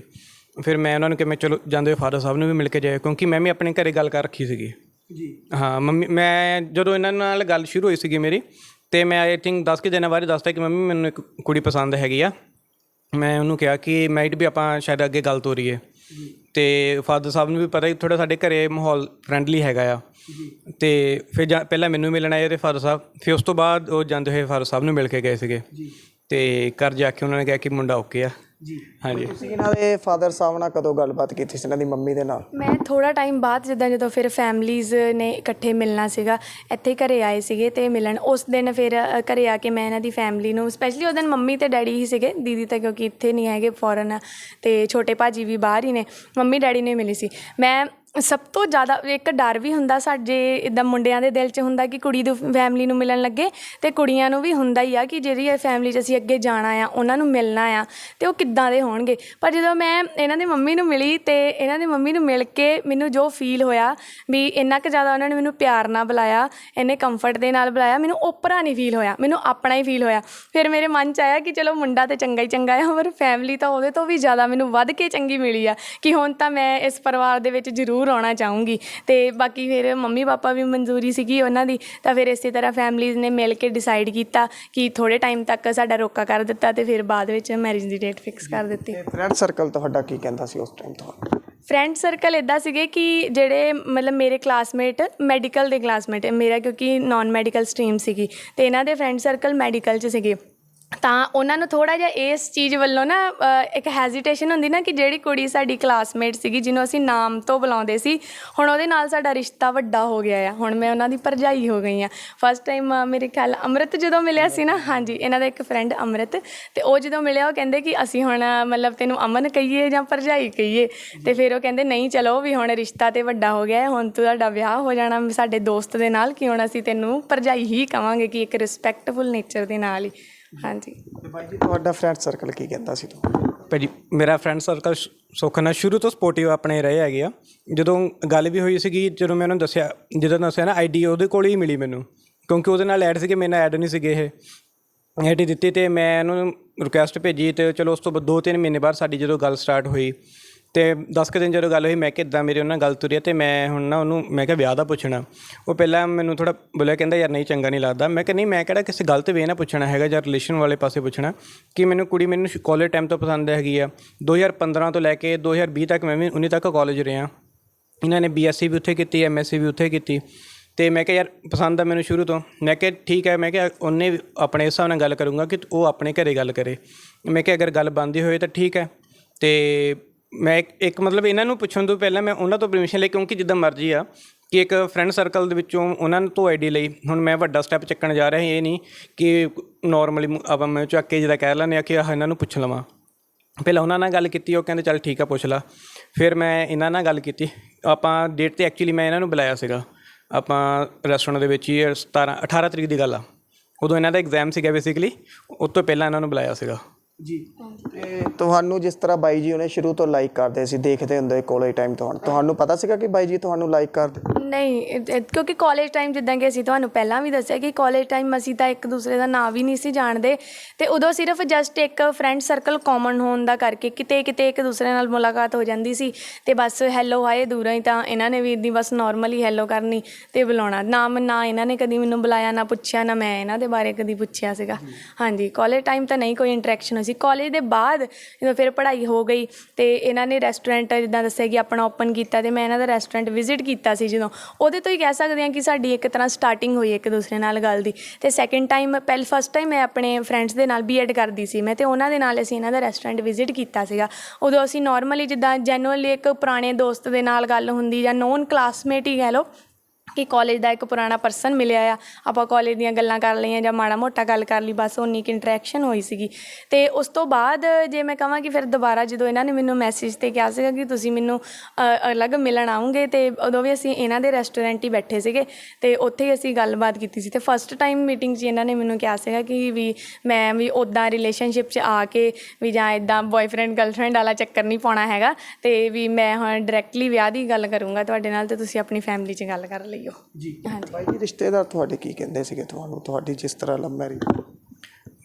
[SPEAKER 2] ਫਿਰ ਮੈਂ ਉਹਨਾਂ ਨੂੰ ਕਿ ਮੈਂ ਚਲੋ ਜਾਂਦੇ ਹੋਏ ਫਾਦਰ ਸਾਹਿਬ ਨੂੰ ਵੀ ਮਿਲ ਕੇ ਜਾਇਆ ਕਿਉਂਕਿ ਮੈਂ ਵੀ ਆਪਣੇ ਘਰੇ ਗੱਲ ਕਰ ਰੱਖੀ ਸੀਗੀ।
[SPEAKER 3] ਜੀ।
[SPEAKER 2] ਹਾਂ ਮੰਮੀ ਮੈਂ ਜਦੋਂ ਇਹਨਾਂ ਨਾਲ ਗੱਲ ਸ਼ੁਰੂ ਹੋਈ ਸੀਗੀ ਮੇਰੀ ਤੇ ਮੈਂ ਆਈ ਥਿੰਕ 10 ਕਿ ਦਿਨਾਂ ਬਾਅਦ ਦੱਸਤਾ ਕਿ ਮੰਮੀ ਮੈਨੂੰ ਇੱਕ ਕੁੜੀ ਪਸੰਦ ਹੈਗੀ ਆ। ਮੈਂ ਉਹਨੂੰ ਕਿਹਾ ਕਿ ਮਾਈਟ ਵੀ ਆਪਾਂ ਸ਼ਾਇਦ ਅੱਗੇ ਗੱਲ ਤੋਰੀਏ। ਤੇ ਫਾਦਰ ਸਾਹਿਬ ਨੂੰ ਵੀ ਪਤਾ ਹੀ ਥੋੜਾ ਸਾਡੇ ਘਰੇ ਮਾਹੌਲ ਫਰੈਂਡਲੀ ਹੈਗਾ ਆ। ਤੇ ਫਿਰ ਜਾਂ- ਪਹਿਲਾਂ ਮੈਨੂੰ ਮਿਲਣ ਆਏ ਤੇ ਫਾਦਰ ਸਾਹਿਬ, ਫਿਰ ਉਸ ਤੋਂ ਬਾਅਦ ਉਹ ਜਾਂਦੇ ਹੋਏ ਫਾਦਰ ਸਾਹਿਬ ਨੂੰ ਮਿਲ ਕੇ ਗਏ ਸੀਗੇ। ਤੇ ਘਰ ਜਾ ਕੇ ਉਹਨਾਂ ਨੇ ਕਿਹਾ ਕਿ ਮੁੰਡਾ ਓਕੇ ਆ।
[SPEAKER 3] ਜੀ।
[SPEAKER 2] ਹਾਂਜੀ।
[SPEAKER 3] ਤੁਸੀਂ ਇਹਨਾਂ ਦੇ ਫਾਦਰ ਸਾਹਿਬ ਨਾਲ ਕਦੋਂ ਗੱਲਬਾਤ ਕੀਤੀ ਸੀ ਇਹਨਾਂ ਦੀ ਮੰਮੀ ਦੇ ਨਾਲ?
[SPEAKER 1] ਮੈਂ ਥੋੜਾ ਟਾਈਮ ਬਾਅਦ ਜਿੱਦਾਂ ਜਦੋਂ ਫਿਰ ਫੈਮਲੀਜ਼ ਨੇ ਇਕੱਠੇ ਮਿਲਣਾ ਸੀਗਾ ਇੱਥੇ ਘਰੇ ਆਏ ਸੀਗੇ ਤੇ ਮਿਲਣ ਉਸ ਦਿਨ ਫਿਰ ਅ, ਘਰੇ ਆ ਕੇ ਮੈਂ ਇਹਨਾਂ ਦੀ ਫੈਮਲੀ ਨੂੰ ਸਪੈਸ਼ਲੀ ਉਸ ਦਿਨ ਮੰਮੀ ਤੇ ਡੈਡੀ ਹੀ ਸੀਗੇ ਦੀਦੀ ਤਾਂ ਕਿਉਂਕਿ ਇੱਥੇ ਨਹੀਂ ਹੈਗੇ ਫੋਰਨ ਤੇ ਛੋਟੇ ਭਾਜੀ ਵੀ ਬਾਹਰ ਹੀ ਨੇ ਮੰਮੀ ਡੈਡੀ ਨੇ ਮਿਲੀ ਸੀ। ਮੈਂ ਸਭ ਤੋਂ ਜ਼ਿਆਦਾ ਇੱਕ ਡਰ ਵੀ ਹੁੰਦਾ ਸਾਡੇ ਇੱਦਾਂ ਮੁੰਡਿਆਂ ਦੇ ਦਿਲ 'ਚ ਹੁੰਦਾ ਕਿ ਕੁੜੀ ਦੀ ਫੈਮਿਲੀ ਨੂੰ ਮਿਲਣ ਲੱਗੇ ਤੇ ਕੁੜੀਆਂ ਨੂੰ ਵੀ ਹੁੰਦਾ ਹੀ ਆ ਕਿ ਜਿਹੜੀ ਇਹ ਫੈਮਿਲੀ 'ਚ ਅਸੀਂ ਅੱਗੇ ਜਾਣਾ ਆ, ਉਹਨਾਂ ਨੂੰ ਮਿਲਣਾ ਆ ਤੇ ਉਹ ਕਿੱਦਾਂ ਦੇ ਹੋਣਗੇ। ਪਰ ਜਦੋਂ ਮੈਂ ਇਹਨਾਂ ਦੀ ਮੰਮੀ ਨੂੰ ਮਿਲੀ ਤੇ ਇਹਨਾਂ ਦੀ ਮੰਮੀ ਨੂੰ ਮਿਲ ਕੇ ਮੈਨੂੰ ਜੋ ਫੀਲ ਹੋਇਆ ਵੀ ਇੰਨਾ ਕੁ ਜ਼ਿਆਦਾ ਉਹਨਾਂ ਨੇ ਮੈਨੂੰ ਪਿਆਰ ਨਾਲ ਬੁਲਾਇਆ, ਇੰਨੇ ਕੰਫਰਟ ਦੇ ਨਾਲ ਬੁਲਾਇਆ, ਮੈਨੂੰ ਓਪਰਾ ਨਹੀਂ ਫੀਲ ਹੋਇਆ, ਮੈਨੂੰ ਆਪਣਾ ਹੀ ਫੀਲ ਹੋਇਆ। ਫਿਰ ਮੇਰੇ ਮਨ 'ਚ ਆਇਆ ਕਿ ਚਲੋ ਮੁੰਡਾ ਤੇ ਚੰਗਾ ਹੀ ਚੰਗਾ ਆ, ਪਰ ਫੈਮਿਲੀ ਤਾਂ ਉਹਦੇ ਤੋਂ ਵੀ ਜ਼ਿਆਦਾ ਮੈਨੂੰ ਵੱਧ ਕੇ ਚੰਗੀ ਮਿਲੀ ਆ ਕਿ ਹੁਣ ਤਾਂ ਮੈਂ ਇਸ ਪਰਿਵਾਰ ਦੇ ਵਿੱਚ ਜ਼ਰੂਰ ਆਉਣਾ ਚਾਹੂੰਗੀ। ਤੇ ਬਾਕੀ ਫਿਰ ਮੰਮੀ ਪਾਪਾ ਵੀ ਮਨਜ਼ੂਰੀ ਸੀਗੀ ਉਹਨਾਂ ਦੀ ਤਾਂ ਫਿਰ ਇਸੇ ਤਰ੍ਹਾਂ ਫੈਮਲੀਜ਼ ਨੇ ਮਿਲ ਕੇ ਡਿਸਾਈਡ ਕੀਤਾ ਕਿ ਥੋੜੇ ਟਾਈਮ ਤੱਕ ਸਾਡਾ ਰੋਕਾ ਕਰ ਦਿੱਤਾ ਤੇ ਫਿਰ ਬਾਅਦ ਵਿੱਚ ਮੈਰਿਜ ਦੀ ਡੇਟ ਫਿਕਸ ਕਰ ਦਿੱਤੀ।
[SPEAKER 3] ਤੇ ਫਰੈਂਡ ਸਰਕਲ ਤੁਹਾਡਾ ਕੀ ਕਹਿੰਦਾ ਸੀ ਉਸ ਟਾਈਮ ਤੁਹਾਨੂੰ
[SPEAKER 1] ਫਰੈਂਡ ਸਰਕਲ ਇਦਾਂ ਸੀਗੇ ਕਿ ਜਿਹੜੇ ਮਤਲਬ ਮੇਰੇ ਕਲਾਸਮੇਟ ਮੈਡੀਕਲ ਦੇ ਕਲਾਸਮੇਟ ਮੇਰਾ ਕਿਉਂਕਿ ਨਾਨ ਮੈਡੀਕਲ ਸਟਰੀਮ ਸੀਗੀ ਤੇ ਇਹਨਾਂ ਦੇ ਫਰੈਂਡ ਸਰਕਲ ਮੈਡੀਕਲ 'ਚ ਸੀਗੇ। ਤਾਂ ਉਹਨਾਂ ਨੂੰ ਥੋੜਾ ਜਿਹਾ ਇਸ ਚੀਜ਼ ਵੱਲੋਂ ਨਾ ਇੱਕ ਹੈਜ਼ਿਟੇਸ਼ਨ ਹੁੰਦੀ ਨਾ ਕਿ ਜਿਹੜੀ ਕੁੜੀ ਸਾਡੀ ਕਲਾਸਮੇਟ ਸੀਗੀ ਜਿਹਨੂੰ ਅਸੀਂ ਨਾਮ ਤੋਂ ਬੁਲਾਉਂਦੇ ਸੀ ਹੁਣ ਉਹਦੇ ਨਾਲ ਸਾਡਾ ਰਿਸ਼ਤਾ ਵੱਡਾ ਹੋ ਗਿਆ ਆ। ਹੁਣ ਮੈਂ ਉਹਨਾਂ ਦੀ ਭਰਜਾਈ ਹੋ ਗਈ ਆ। ਫਸਟ ਟਾਈਮ ਮੇਰੇ ਖਿਆਲ ਅੰਮ੍ਰਿਤ ਜਦੋਂ ਮਿਲਿਆ ਸੀ ਨਾ ਹਾਂਜੀ ਇਹਨਾਂ ਦਾ ਇੱਕ ਫਰੈਂਡ ਅੰਮ੍ਰਿਤ ਤੇ ਉਹ ਜਦੋਂ ਮਿਲਿਆ ਉਹ ਕਹਿੰਦੇ ਕਿ ਅਸੀਂ ਹੁਣ ਮਤਲਬ ਤੈਨੂੰ ਅਮਨ ਕਹੀਏ ਜਾਂ ਭਰਜਾਈ ਕਹੀਏ। ਤੇ ਫਿਰ ਉਹ ਕਹਿੰਦੇ ਨਹੀਂ ਚਲੋ ਵੀ ਹੁਣ ਰਿਸ਼ਤਾ ਤੇ ਵੱਡਾ ਹੋ ਗਿਆ ਹੈ, ਹੁਣ ਤੁਹਾਡਾ ਵਿਆਹ ਹੋ ਜਾਣਾ ਸਾਡੇ ਦੋਸਤ ਦੇ ਨਾਲ ਕਿ ਹੁਣ ਅਸੀਂ ਤੈਨੂੰ ਭਰਜਾਈ ਹੀ ਕਵਾਂਗੇ ਕਿ ਇੱਕ ਰਿਸਪੈਕਟਫੁਲ ਨੇਚਰ ਦੇ ਨਾਲ ਹੀ। ਹਾਂਜੀ।
[SPEAKER 3] ਤੇ ਬਾਈ ਜੀ ਤੁਹਾਡਾ ਫਰੈਂਡ ਸਰਕਲ ਕੀ ਕਹਿੰਦਾ ਸੀ ਤੁਹਾਨੂੰ
[SPEAKER 2] ਭਾਜੀ ਮੇਰਾ ਫਰੈਂਡ ਸਰਕਲ ਸੁੱਖ ਨਾਲ ਸ਼ੁਰੂ ਤੋਂ ਸਪੋਰਟਿਵ ਆਪਣੇ ਰਹੇ ਹੈਗੇ ਆ। ਜਦੋਂ ਗੱਲ ਵੀ ਹੋਈ ਸੀਗੀ ਜਦੋਂ ਮੈਂ ਉਹਨੂੰ ਦੱਸਿਆ ਜਦੋਂ ਦੱਸਿਆ ਨਾ ਆਈਡੀ ਉਹਦੇ ਕੋਲ ਹੀ ਮਿਲੀ ਮੈਨੂੰ। ਕਿਉਂਕਿ ਉਹਦੇ ਨਾਲ ਐਡ ਸੀਗੇ ਮੇਰੇ ਨਾਲ ਐਡ ਨਹੀਂ ਸੀਗੇ ਇਹ। ਆਈਡੀ ਦਿੱਤੀ ਤੇ ਮੈਂ ਉਹਨੂੰ ਰਿਕੁਐਸਟ ਭੇਜੀ ਤੇ ਚਲੋ ਉਸ ਤੋਂ ਬਾਅਦ ਦੋ ਤਿੰਨ ਮਹੀਨੇ ਬਾਅਦ ਸਾਡੀ ਜਦੋਂ ਗੱਲ ਸਟਾਰਟ ਹੋਈ ਤੇ 10 ਕੁ ਦਿਨ ਜਦੋਂ ਗੱਲ ਹੋਈ, ਮੈਂ ਕਿ ਇਦਾਂ ਮੇਰੇ ਉਹਨਾਂ ਨਾਲ ਗੱਲ ਤੁਰੀ ਆ ਤੇ ਮੈਂ ਹੁਣ ਨਾ ਉਹਨੂੰ, ਮੈਂ ਕਿਹਾ ਵਿਆਹ ਦਾ ਪੁੱਛਣਾ। ਉਹ ਪਹਿਲਾਂ ਮੈਨੂੰ ਥੋੜਾ ਬੋਲਿਆ, ਕਹਿੰਦਾ, ਯਾਰ ਨਹੀਂ, ਚੰਗਾ ਨਹੀਂ ਲੱਗਦਾ। ਮੈਂ ਕਿਹਾ, ਨਹੀਂ, ਮੈਂ ਕਿਹੜਾ ਕਿਸੇ ਗਲਤ ਵੇ ਨਾ ਪੁੱਛਣਾ ਹੈਗਾ ਜਾਂ ਰਿਲੇਸ਼ਨ ਵਾਲੇ ਪਾਸੇ ਪੁੱਛਣਾ। ਕਿ ਮੈਨੂੰ ਕੁੜੀ ਮੈਨੂੰ ਕਾਲਜ ਟਾਈਮ ਤੋਂ ਪਸੰਦ ਹੈਗੀ ਆ। 2015 ਤੋਂ ਲੈ ਕੇ 2020 ਤੱਕ ਮੈਂ ਵੀ ਉਨੀ ਤੱਕ ਕਾਲਜ ਰਿਹਾ। ਇਹਨਾਂ ਨੇ ਬੀਐਸਸੀ ਵੀ ਉੱਥੇ ਕੀਤੀ ਐਮਐਸਸੀ ਵੀ ਉੱਥੇ ਕੀਤੀ। ਤੇ ਮੈਂ ਕਿਹਾ, ਯਾਰ, ਪਸੰਦ ਆ ਮੈਨੂੰ ਸ਼ੁਰੂ ਤੋਂ। ਮੈਂ ਕਿਹਾ, ਠੀਕ ਹੈ। ਮੈਂ ਕਿਹਾ, ਉਹਨੇ ਵੀ ਆਪਣੇ ਹਿਸਾਬ ਨਾਲ ਗੱਲ ਕਰੂੰਗਾ ਕਿ ਉਹ ਆਪਣੇ ਘਰੇ ਗੱਲ ਕਰੇ। ਮੈਂ ਕਿਹਾ, ਅਗਰ ਗੱਲ ਬੰਦੀ ਹੋਏ ਤਾਂ ਠੀਕ ਹੈ। ਤੇ ਮੈਂ ਇੱਕ- ਮਤਲਬ ਇਹਨਾਂ ਨੂੰ ਪੁੱਛਣ ਤੋਂ ਪਹਿਲਾਂ ਮੈਂ ਉਹਨਾਂ ਤੋਂ ਪਰਮਿਸ਼ਨ ਲਈ, ਕਿਉਂਕਿ ਜਿੱਦਾਂ ਮਰਜ਼ੀ ਆ ਕਿ ਇੱਕ ਫਰੈਂਡ ਸਰਕਲ ਦੇ ਵਿੱਚੋਂ ਉਹਨਾਂ ਨੂੰ ਤੋਂ ਆਈਡੀ ਲਈ। ਹੁਣ ਮੈਂ ਵੱਡਾ ਸਟੈਪ ਚੱਕਣ ਜਾ ਰਿਹਾ, ਇਹ ਨਹੀਂ ਕਿ ਨਾਰਮਲੀ ਆਪਾਂ ਮੈਂ ਚੱਕ ਕੇ ਜਿਹਦਾ ਕਹਿ ਲੈਂਦੇ ਆ ਕਿ ਆਹ ਇਹਨਾਂ ਨੂੰ ਪੁੱਛ ਲਵਾਂ। ਪਹਿਲਾਂ ਉਹਨਾਂ ਨਾਲ ਗੱਲ ਕੀਤੀ, ਉਹ ਕਹਿੰਦੇ ਚੱਲ ਠੀਕ ਆ, ਪੁੱਛ ਲਾ। ਫਿਰ ਮੈਂ ਇਹਨਾਂ ਨਾਲ ਗੱਲ ਕੀਤੀ। ਆਪਾਂ ਡੇਟ ਤੇ ਐਕਚੁਅਲੀ ਮੈਂ ਇਹਨਾਂ ਨੂੰ ਬੁਲਾਇਆ ਸੀਗਾ। ਆਪਾਂ ਰੈਸਟੋਰੈਂਟ ਦੇ ਵਿੱਚ ਹੀ, ਇਹ 17 18 ਤਰੀਕ ਦੀ ਗੱਲ ਆ। ਉਦੋਂ ਇਹਨਾਂ ਦਾ ਐਗਜ਼ਾਮ ਸੀਗਾ ਬੇਸਿਕਲੀ ਉਸ ਤੋਂ ਪਹਿਲਾਂ ਇਹਨਾਂ ਨੂੰ ਬੁਲਾਇਆ ਸੀਗਾ।
[SPEAKER 3] ਜੀ। ਤੇ ਤੁਹਾਨੂੰ ਜਿਸ ਤਰ੍ਹਾਂ ਬਾਈ ਜੀ ਉਹਨੇ ਸ਼ੁਰੂ ਤੋਂ ਲਾਈਕ ਕਰਦੇ ਸੀ ਦੇਖਦੇ ਹੁੰਦੇ ਕਾਲਜ ਟਾਈਮ ਤੋਂ ਤੁਹਾਨੂੰ ਪਤਾ ਸੀਗਾ ਕਿ ਬਾਈ ਜੀ ਤੁਹਾਨੂੰ ਲਾਈਕ ਕਰਦੇ?
[SPEAKER 1] ਨਹੀਂ ਇਹ- ਇਹ- ਕਿਉਂਕਿ ਕਾਲਜ ਟਾਈਮ ਜਿੱਦਾਂ ਕਿ ਅਸੀਂ ਤੁਹਾਨੂੰ ਪਹਿਲਾਂ ਵੀ ਦੱਸਿਆ ਕਿ ਕਾਲਜ ਟਾਈਮ ਅਸੀਂ ਤਾਂ ਇੱਕ ਦੂਸਰੇ ਦਾ ਨਾਂ ਵੀ ਨਹੀਂ ਸੀ ਜਾਣਦੇ ਤੇ ਉਦੋਂ ਸਿਰਫ ਜਸਟ ਇੱਕ ਫਰੈਂਡ ਸਰਕਲ ਕਾਮਨ ਹੋਣ ਦਾ ਕਰਕੇ ਕਿਤੇ ਕਿਤੇ ਇੱਕ ਦੂਸਰੇ ਨਾਲ ਮੁਲਾਕਾਤ ਹੋ ਜਾਂਦੀ ਸੀ ਤੇ ਬਸ ਹੈਲੋ ਹਾਏ ਦੂਰੋਂ ਹੀ ਤਾਂ ਇਹਨਾਂ ਨੇ ਵੀ ਇਦਾਂ ਬਸ ਨਾਰਮਲੀ ਹੈਲੋ ਕਰਨੀ ਤੇ ਬੁਲਾਉਣਾ। ਨਾਮ ਨਾ ਇਹਨਾਂ ਨੇ ਕਦੀ ਮੈਨੂੰ ਬੁਲਾਇਆ ਨਾ ਪੁੱਛਿਆ ਨਾ ਮੈਂ ਇਹਨਾਂ ਦੇ ਬਾਰੇ ਕਦੀ ਪੁੱਛਿਆ ਸੀਗਾ। ਹਾਂਜੀ ਕਾਲਜ ਟਾਈਮ ਤਾਂ ਨਹੀਂ ਕੋਈ ਇੰਟਰੈਕਸ਼ਨ ਸੀ। ਕਾਲਜ ਦੇ ਬਾਅਦ ਜਦੋਂ ਫਿਰ ਪੜ੍ਹਾਈ ਹੋ ਗਈ ਤੇ ਇਹਨਾਂ ਨੇ ਰੈਸਟੋਰੈਂਟ ਜਿੱਦਾਂ ਦੱਸਿਆ ਕਿ ਆਪਣਾ ਓਪਨ ਕੀਤਾ ਤੇ ਮੈਂ ਇਹਨਾਂ ਦਾ ਰੈਸਟੋਰੈਂਟ ਵਿਜ਼ਿਟ ਕੀਤਾ ਸੀ ਜਦੋਂ। ਉਹਦੇ ਤੋਂ ਹੀ ਕਹਿ ਸਕਦੇ ਹਾਂ ਕਿ ਸਾਡੀ ਇੱਕ ਤਰ੍ਹਾਂ ਸਟਾਰਟਿੰਗ ਹੋਈ ਇੱਕ ਦੂਸਰੇ ਨਾਲ ਗੱਲ ਦੀ। ਤੇ ਸੈਕੰਡ ਟਾਈਮ ਪਹਿਲ ਫਸਟ ਟਾਈਮ ਮੈਂ ਆਪਣੇ ਫਰੈਂਡਸ ਦੇ ਨਾਲ ਬੀਐਡ ਕਰਦੀ ਸੀ ਮੈਂ ਤੇ ਉਹਨਾਂ ਦੇ ਨਾਲ ਅਸੀਂ ਇਹਨਾਂ ਦਾ ਰੈਸਟੋਰੈਂਟ ਵਿਜ਼ਿਟ ਕੀਤਾ ਸੀਗਾ। ਉਦੋਂ ਅਸੀਂ ਨਾਰਮਲੀ ਜਿੱਦਾਂ ਜੈਨੂਅਲੀ ਇੱਕ ਪੁਰਾਣੇ ਦੋਸਤ ਦੇ ਨਾਲ ਗੱਲ ਹੁੰਦੀ ਜਾਂ ਨੋਨ ਕਲਾਸਮੇਟ ਹੀ ਕਹਿ ਲਓ ਕਿ ਕਾਲਜ ਦਾ ਇੱਕ ਪੁਰਾਣਾ ਪਰਸਨ ਮਿਲਿਆ ਆ। ਆਪਾਂ ਕਾਲਜ ਦੀਆਂ ਗੱਲਾਂ ਕਰ ਲਈਆਂ ਜਾਂ ਮਾੜਾ ਮੋਟਾ ਗੱਲ ਕਰ ਲਈ, ਬਸ ਉਨੀ ਕਿ ਇੰਟਰੈਕਸ਼ਨ ਹੋਈ ਸੀਗੀ। ਤੇ ਉਸ ਤੋਂ ਬਾਅਦ ਜੇ ਮੈਂ ਕਹਾਂ ਕਿ ਫਿਰ ਦੁਬਾਰਾ ਜਦੋਂ ਇਹਨਾਂ ਨੇ ਮੈਨੂੰ ਮੈਸੇਜ ਤੇ ਕਿਹਾ ਸੀਗਾ ਕਿ ਤੁਸੀਂ ਮੈਨੂੰ ਅਲੱਗ ਮਿਲਣ ਆਉਂਗੇ ਤੇ ਉਦੋਂ ਵੀ ਅਸੀਂ ਇਹਨਾਂ ਦੇ ਰੈਸਟੋਰੈਂਟ ਹੀ ਬੈਠੇ ਸੀਗੇ। ਤੇ ਉੱਥੇ ਹੀ ਅਸੀਂ ਗੱਲਬਾਤ ਕੀਤੀ ਸੀ। ਤੇ ਫਸਟ ਟਾਈਮ ਮੀਟਿੰਗ 'ਚ ਇਹਨਾਂ ਨੇ ਮੈਨੂੰ ਕਿਹਾ ਸੀਗਾ ਕਿ ਵੀ ਮੈਂ ਵੀ ਉਦਾਂ ਰਿਲੇਸ਼ਨਸ਼ਿਪ 'ਚ ਆ ਕੇ ਵੀ ਜਾਂ ਇਦਾਂ ਬॉयਫ੍ਰੈਂਡ ਗਰਲਫ੍ਰੈਂਡ ਵਾਲਾ ਚੱਕਰ ਨਹੀਂ ਪਾਉਣਾ ਹੈਗਾ। ਤੇ ਵੀ ਮੈਂ ਹੁਣ ਡਾਇਰੈਕਟਲੀ ਵਿਆਹ ਦੀ ਗੱਲ ਕਰੂੰਗਾ। ਤੁਹਾਡੇ ਨਾਲ ਤੇ ਤੁਸੀਂ ਆਪਣੀ ਫੈਮਿਲੀ 'ਚ ਗੱਲ ਕਰ ਲਈ ਲਈਓ
[SPEAKER 3] ਜੀ।
[SPEAKER 1] ਹਾਂਜੀ।
[SPEAKER 3] ਬਾਈ ਜੀ ਰਿਸ਼ਤੇਦਾਰ ਤੁਹਾਡੇ ਕੀ ਕਹਿੰਦੇ ਸੀਗੇ ਤੁਹਾਨੂੰ? ਤੁਹਾਡੀ ਜਿਸ ਤਰ੍ਹਾਂ ਲਵ ਮੈਰਿਜ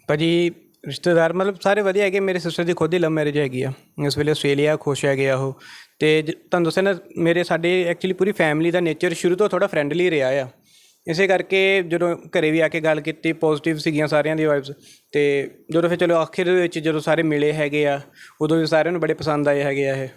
[SPEAKER 2] ਭਾਜੀ ਰਿਸ਼ਤੇਦਾਰ ਮਤਲਬ ਸਾਰੇ ਵਧੀਆ ਹੈਗੇ ਮੇਰੇ ਸਿਸਟਰ ਦੀ ਖੁਦ ਹੀ ਲਵ ਮੈਰਿਜ ਹੈਗੀ ਆ। ਇਸ ਵੇਲੇ ਆਸਟ੍ਰੇਲੀਆ ਖੁਸ਼ ਹੈਗੇ ਆ ਉਹ। ਤੇ ਜ- ਤੁਹਾਨੂੰ ਦੱਸਿਆ ਨਾ ਮੇਰੇ ਸਾਡੇ ਐਕਚੁਅਲੀ ਪੂਰੀ ਫੈਮਿਲੀ ਦਾ ਨੇਚਰ ਸ਼ੁਰੂ ਤੋਂ ਥੋੜਾ ਫਰੈਂਡਲੀ ਰਿਹਾ ਆ। ਇਸੇ ਕਰਕੇ ਜਦੋਂ ਘਰੇ ਵੀ ਆ ਕੇ ਗੱਲ ਕੀਤੀ ਪੋਜ਼ਿਟਿਵ ਸੀਗੀਆਂ ਸਾਰਿਆਂ ਦੀ ਵਾਈਬਸ ਤੇ ਜਦੋਂ ਫਿਰ ਚਲੋ ਆਖਿਰ ਦੇ ਵਿੱਚ ਜਦੋਂ ਸਾਰੇ ਮਿਲੇ ਹੈਗੇ ਆ ਉਦੋਂ ਵੀ ਸਾਰਿਆਂ ਨੂੰ ਬੜੇ ਪਸੰਦ ਆਏ ਹੈਗੇ ਆ ਇਹ।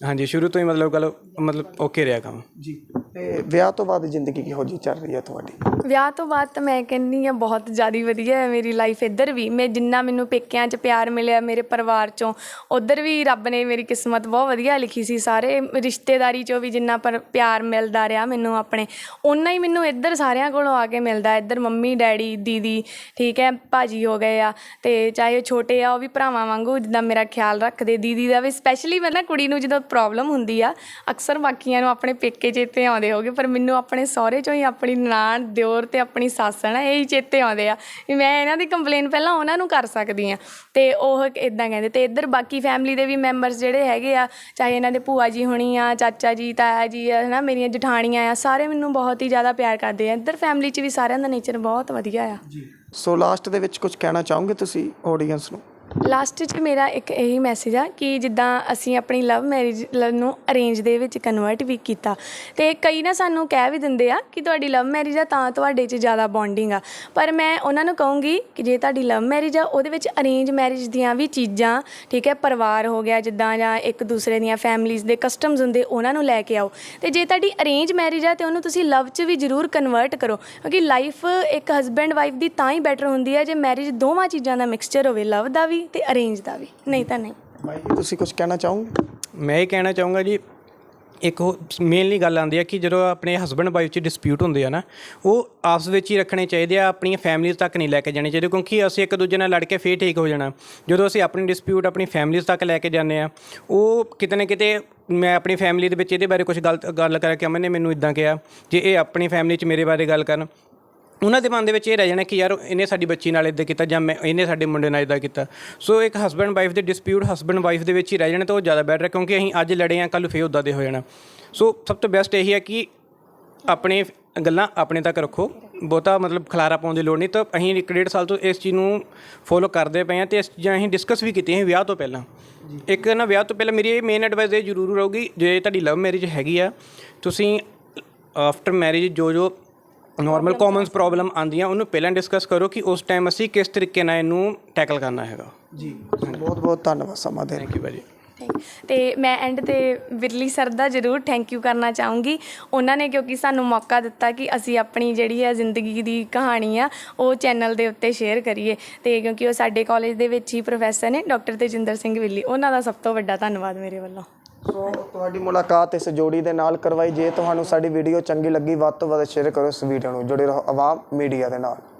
[SPEAKER 2] ਹਾਂਜੀ ਸ਼ੁਰੂ ਤੋਂ ਹੀ ਮਤਲਬ ਗੱਲ ਮਤਲਬ ਓਕੇ ਰਿਹਾ ਕੰਮ।
[SPEAKER 3] ਜੀ ਤੇ ਵਿਆਹ ਤੋਂ ਬਾਅਦ ਜ਼ਿੰਦਗੀ ਕਿਹੋ ਜਿਹੀ ਚੱਲ ਰਹੀ ਹੈ ਤੁਹਾਡੀ?
[SPEAKER 1] ਵਿਆਹ ਤੋਂ ਬਾਅਦ ਤਾਂ ਮੈਂ ਕਹਿੰਦੀ ਆ ਬਹੁਤ ਜ਼ਿਆਦਾ ਵਧੀਆ ਹੈ ਮੇਰੀ ਲਾਈਫ ਇੱਧਰ ਵੀ। ਮੈਂ ਜਿੰਨਾ ਮੈਨੂੰ ਪੇਕਿਆਂ 'ਚ ਪਿਆਰ ਮਿਲਿਆ ਮੇਰੇ ਪਰਿਵਾਰ 'ਚੋਂ ਉੱਧਰ ਵੀ ਰੱਬ ਨੇ ਮੇਰੀ ਕਿਸਮਤ ਬਹੁਤ ਵਧੀਆ ਲਿਖੀ ਸੀ। ਸਾਰੇ ਰਿਸ਼ਤੇਦਾਰੀ 'ਚੋਂ ਵੀ ਜਿੰਨਾ ਪਰ ਪਿਆਰ ਮਿਲਦਾ ਰਿਹਾ ਮੈਨੂੰ ਆਪਣੇ ਓਨਾ ਹੀ ਮੈਨੂੰ ਇੱਧਰ ਸਾਰਿਆਂ ਕੋਲੋਂ ਆ ਕੇ ਮਿਲਦਾ ਇੱਧਰ ਮੰਮੀ ਡੈਡੀ ਦੀਦੀ ਠੀਕ ਹੈ ਭਾਜੀ ਹੋ ਗਏ ਆ ਤੇ ਚਾਹੇ ਉਹ ਛੋਟੇ ਆ ਉਹ ਵੀ ਭਰਾਵਾਂ ਵਾਂਗੂ ਜਿੱਦਾਂ ਮੇਰਾ ਖਿਆਲ ਰੱਖਦੇ। ਦੀਦੀ ਦਾ ਵੀ ਸਪੈਸ਼ਲੀ ਮੈਂ ਨਾ ਕੁੜੀ ਨੂੰ ਜਦੋਂ ਪ੍ਰੋਬਲਮ ਹੁੰਦੀ ਆ। ਅਕਸਰ ਬਾਕੀਆਂ ਨੂੰ ਆਪਣੇ ਪੇਕੇ ਚੇਤੇ ਆਉਂਦੇ ਹੋਗੇ, ਪਰ ਮੈਨੂੰ ਆਪਣੇ ਸਹੁਰੇ ਚੋਂ ਹੀ ਆਪਣੀ ਨਨਾਣ, ਦਿਓਰ ਤੇ ਆਪਣੀ ਸੱਸ ਹੈ ਨਾ, ਇਹ ਹੀ ਚੇਤੇ ਆਉਂਦੇ ਆ ਵੀ ਮੈਂ ਇਹਨਾਂ ਦੀ ਕੰਪਲੇਨ ਪਹਿਲਾਂ ਉਹਨਾਂ ਨੂੰ ਕਰ ਸਕਦੀ ਆ ਤੇ ਉਹ ਇਦਾਂ ਕਹਿੰਦੇ, ਤੇ ਇੱਧਰ ਬਾਕੀ ਫੈਮਿਲੀ ਦੇ ਵੀ ਮੈਂਬਰਸ ਜਿਹੜੇ ਹੈਗੇ ਆ, ਚਾਹੇ ਇਹਨਾਂ ਦੇ ਭੂਆ ਜੀ ਹੋਣੀ ਆ, ਚਾਚਾ ਜੀ, ਤਾਇਆ ਜੀ ਆ, ਹਨਾ, ਮੇਰੀਆਂ ਜਠਾਣੀਆਂ ਆ, ਸਾਰੇ ਮੈਨੂੰ ਬਹੁਤ ਹੀ ਜ਼ਿਆਦਾ ਪਿਆਰ ਕਰਦੇ ਆ। ਇੱਧਰ ਫੈਮਿਲੀ 'ਚ ਵੀ ਸਾਰਿਆਂ ਦਾ ਨੇਚਰ ਬਹੁਤ ਵਧੀਆ ਆ।
[SPEAKER 3] ਸੋ ਲਾਸਟ ਦੇ ਵਿੱਚ ਕੁਝ ਕਹਿਣਾ ਚਾਹੋਗੇ ਤੁਸੀਂ ਆਡੀਅנס ਨੂੰ?
[SPEAKER 1] ਲਾਸਟ 'ਚ ਮੇਰਾ ਇੱਕ ਇਹੀ ਮੈਸੇਜ ਆ ਕਿ ਜਿੱਦਾਂ ਅਸੀਂ ਆਪਣੀ ਲਵ ਮੈਰਿਜ ਨੂੰ ਅਰੇਂਜ ਦੇ ਵਿੱਚ ਕਨਵਰਟ ਵੀ ਕੀਤਾ। ਤੇ ਕਈ ਨਾ ਸਾਨੂੰ ਕਹਿ ਵੀ ਦਿੰਦੇ ਆ ਕਿ ਤੁਹਾਡੀ ਲਵ ਮੈਰਿਜ ਆ ਤਾਂ ਤੁਹਾਡੇ 'ਚ ਜ਼ਿਆਦਾ ਬੌਂਡਿੰਗ ਆ। ਪਰ ਮੈਂ ਉਹਨਾਂ ਨੂੰ ਕਹੂੰਗੀ ਕਿ ਜੇ ਤੁਹਾਡੀ ਲਵ ਮੈਰਿਜ ਆ, ਉਹਦੇ ਵਿੱਚ ਅਰੇਂਜ ਮੈਰਿਜ ਦੀਆਂ ਵੀ ਚੀਜ਼ਾਂ, ਠੀਕ ਹੈ, ਪਰਿਵਾਰ ਹੋ ਗਿਆ ਜਿੱਦਾਂ ਜਾਂ ਇੱਕ ਦੂਸਰੇ ਦੀਆਂ ਫੈਮਲੀਜ਼ ਦੇ ਕਸਟਮਸ ਹੁੰਦੇ, ਉਹਨਾਂ ਨੂੰ ਲੈ ਕੇ ਆਓ। ਤੇ ਜੇ ਤੁਹਾਡੀ ਅਰੇਂਜ ਮੈਰਿਜ ਆ, ਤੇ ਉਹਨੂੰ ਤੁਸੀਂ ਲਵ 'ਚ ਵੀ ਜ਼ਰੂਰ ਕਨਵਰਟ ਕਰੋ। ਕਿਉਂਕਿ ਲਾਈਫ ਇੱਕ ਹਸਬੈਂਡ ਵਾਈਫ ਦੀ ਤਾਂ ਹੀ ਬੈਟਰ ਹੁੰਦੀ ਹੈ ਜੇ ਮੈਰਿਜ ਦੋਵਾਂ ਚੀਜ਼ਾਂ ਦਾ ਮਿਕਸਚਰ ਹੋਵੇ ਲਵ ਦਾ ਵੀ ਤੇ ਅਰੇਂਜ ਦਾ ਵੀ ਨਹੀਂ ਤਾਂ ਨਹੀਂ।
[SPEAKER 3] ਬਾਈ ਜੀ ਤੁਸੀਂ ਕੁਝ ਕਹਿਣਾ ਚਾਹੋਗੇ?
[SPEAKER 2] ਮੈਂ ਇਹ ਕਹਿਣਾ ਚਾਹੂੰਗਾ ਜੀ ਇੱਕ ਮੇਨਲੀ ਗੱਲ ਆਉਂਦੀ ਹੈ ਕਿ ਜਦੋਂ ਆਪਣੇ ਹਸਬੰਡ ਵਾਈਫ 'ਚ ਡਿਸਪਿਊਟ ਹੁੰਦੇ ਆ ਨਾ ਉਹ ਆਪਸ ਵਿੱਚ ਹੀ ਰੱਖਣੇ ਚਾਹੀਦੇ ਆ ਆਪਣੀਆਂ ਫੈਮਲੀਜ਼ ਤੱਕ ਨਹੀਂ ਲੈ ਕੇ ਜਾਣੇ ਚਾਹੀਦੇ ਕਿਉਂਕਿ ਅਸੀਂ ਇੱਕ ਦੂਜੇ ਨਾਲ ਲੜ ਕੇ ਫੇਰ ਠੀਕ ਹੋ ਜਾਣਾ। ਜਦੋਂ ਅਸੀਂ ਆਪਣੀ ਡਿਸਪਿਊਟ ਆਪਣੀ ਫੈਮਲੀਜ਼ ਤੱਕ ਲੈ ਕੇ ਜਾਂਦੇ ਆ ਉਹ ਕਿਤੇ ਨਾ ਕਿਤੇ ਮੈਂ ਆਪਣੀ ਫੈਮਿਲੀ ਦੇ ਵਿੱਚ ਇਹਦੇ ਬਾਰੇ ਕੁਝ ਗਲਤ ਗੱਲ ਕਰਕੇ ਅਮਨ ਨੇ ਮੈਨੂੰ ਇਦਾਂ ਕਿਹਾ ਜੇ ਇਹ ਆਪਣੀ ਫੈਮਿਲੀ 'ਚ ਮੇਰੇ ਬਾਰੇ ਗੱਲ ਕਰਨ ਉਹਨਾਂ ਦੇ ਮਨ ਦੇ ਵਿੱਚ ਇਹ ਰਹਿ ਜਾਣਾ ਕਿ ਯਾਰ ਇਹਨੇ ਸਾਡੀ ਬੱਚੀ ਨਾਲ ਇਦਾਂ ਕੀਤਾ ਜਾਂ ਮੈਂ ਇਹਨੇ ਸਾਡੇ ਮੁੰਡੇ ਨਾਲ ਇਦਾਂ ਕੀਤਾ। ਸੋ ਇੱਕ ਹਸਬੰਡ ਵਾਈਫ ਦੇ ਡਿਸਪਿਊਟ ਹਸਬੰਡ ਵਾਈਫ ਦੇ ਵਿੱਚ ਹੀ ਰਹਿ ਜਾਣਾ ਤਾਂ ਉਹ ਜ਼ਿਆਦਾ ਬੈਟਰ ਹੈ ਕਿਉਂਕਿ ਅਸੀਂ ਅੱਜ ਲੜੇ ਆ ਕੱਲ ਫੇਰ ਉਦਾਂ ਦੇ ਹੋ ਜਾਣਾ। ਸੋ ਸਭ ਤੋਂ ਬੈਸਟ ਇਹੀ ਹੈ ਕਿ ਆਪਣੇ ਗੱਲਾਂ ਆਪਣੇ ਤੱਕ ਰੱਖੋ। ਬਹੁਤਾ ਮਤਲਬ ਖਲਾਰਾ ਪਾਉਣ ਦੀ ਲੋੜ ਨਹੀਂ ਤਾਂ ਅਸੀਂ ਇੱਕ ਡੇਢ ਸਾਲ ਤੋਂ ਇਸ ਚੀਜ਼ ਨੂੰ ਫੋਲੋ ਕਰਦੇ ਪਏ ਹਾਂ ਤੇ ਇਸ ਚੀਜ਼ਾਂ ਅਸੀਂ ਡਿਸਕਸ ਵੀ ਕੀਤੀਆਂ ਵਿਆਹ ਤੋਂ ਪਹਿਲਾਂ। ਇੱਕ ਨਾ ਵਿਆਹ ਤੋਂ ਪਹਿਲਾਂ ਮੇਰੀ ਇਹ ਮੇਨ ਐਡਵਾਈਸ ਇਹ ਜ਼ਰੂਰ ਰਹੂਗੀ ਜੇ ਤੁਹਾਡੀ ਲਵ ਮੈਰਿਜ ਹੈਗੀ ਆ ਤੁਸੀਂ ਆਫਟਰ ਮੈਰਿਜ ਜੋ ਜੋ ਨਾਰਮਲ ਕਾਮਨਸ ਪ੍ਰੋਬਲਮ ਆਉਂਦੀਆਂ ਉਹਨੂੰ ਪਹਿਲਾਂ ਡਿਸਕਸ ਕਰੋ ਕਿ ਉਸ ਟਾਈਮ ਅਸੀਂ ਕਿਸ ਤਰੀਕੇ ਨਾਲ ਇਹਨੂੰ ਟੈਕਲ ਕਰਨਾ ਹੈਗਾ।
[SPEAKER 3] ਜੀ ਬਹੁਤ ਬਹੁਤ ਧੰਨਵਾਦ ਸਮਾਂ ਦੇਣ
[SPEAKER 2] ਥੈਂਕ ਯੂ ਭਾਜੀ।
[SPEAKER 1] ਤੇ ਮੈਂ ਐਂਡ ਤੇ ਵਿਰਲੀ ਸਰ ਦਾ ਜ਼ਰੂਰ ਥੈਂਕ ਯੂ ਕਰਨਾ ਚਾਹੂੰਗੀ। ਉਹਨਾਂ ਨੇ ਕਿਉਂਕਿ ਸਾਨੂੰ ਮੌਕਾ ਦਿੱਤਾ ਕਿ ਅਸੀਂ ਆਪਣੀ ਜਿਹੜੀ ਹੈ ਜ਼ਿੰਦਗੀ ਦੀ ਕਹਾਣੀ ਆ ਉਹ ਚੈਨਲ ਦੇ ਉੱਤੇ ਸ਼ੇਅਰ ਕਰੀਏ। ਤੇ ਕਿਉਂਕਿ ਉਹ ਸਾਡੇ ਕਾਲਜ ਦੇ ਵਿੱਚ ਹੀ ਪ੍ਰੋਫੈਸਰ ਨੇ ਡਾਕਟਰ ਤੇਜਿੰਦਰ ਸਿੰਘ ਵਿੱਲੀ ਉਹਨਾਂ ਦਾ ਸਭ ਤੋਂ ਵੱਡਾ ਧੰਨਵਾਦ ਮੇਰੇ ਵੱਲੋਂ।
[SPEAKER 3] ਸੋ ਤੁਹਾਡੀ ਮੁਲਾਕਾਤ ਇਸ ਜੋੜੀ ਦੇ ਨਾਲ ਕਰਵਾਈ। ਜੇ ਤੁਹਾਨੂੰ ਸਾਡੀ ਵੀਡੀਓ ਚੰਗੀ ਲੱਗੀ, ਵੱਧ ਤੋਂ ਵੱਧ ਸ਼ੇਅਰ ਕਰੋ ਇਸ ਵੀਡੀਓ ਨੂੰ। ਜੁੜੇ ਰਹੋ ਆਵਾਮ ਮੀਡੀਆ ਦੇ ਨਾਲ।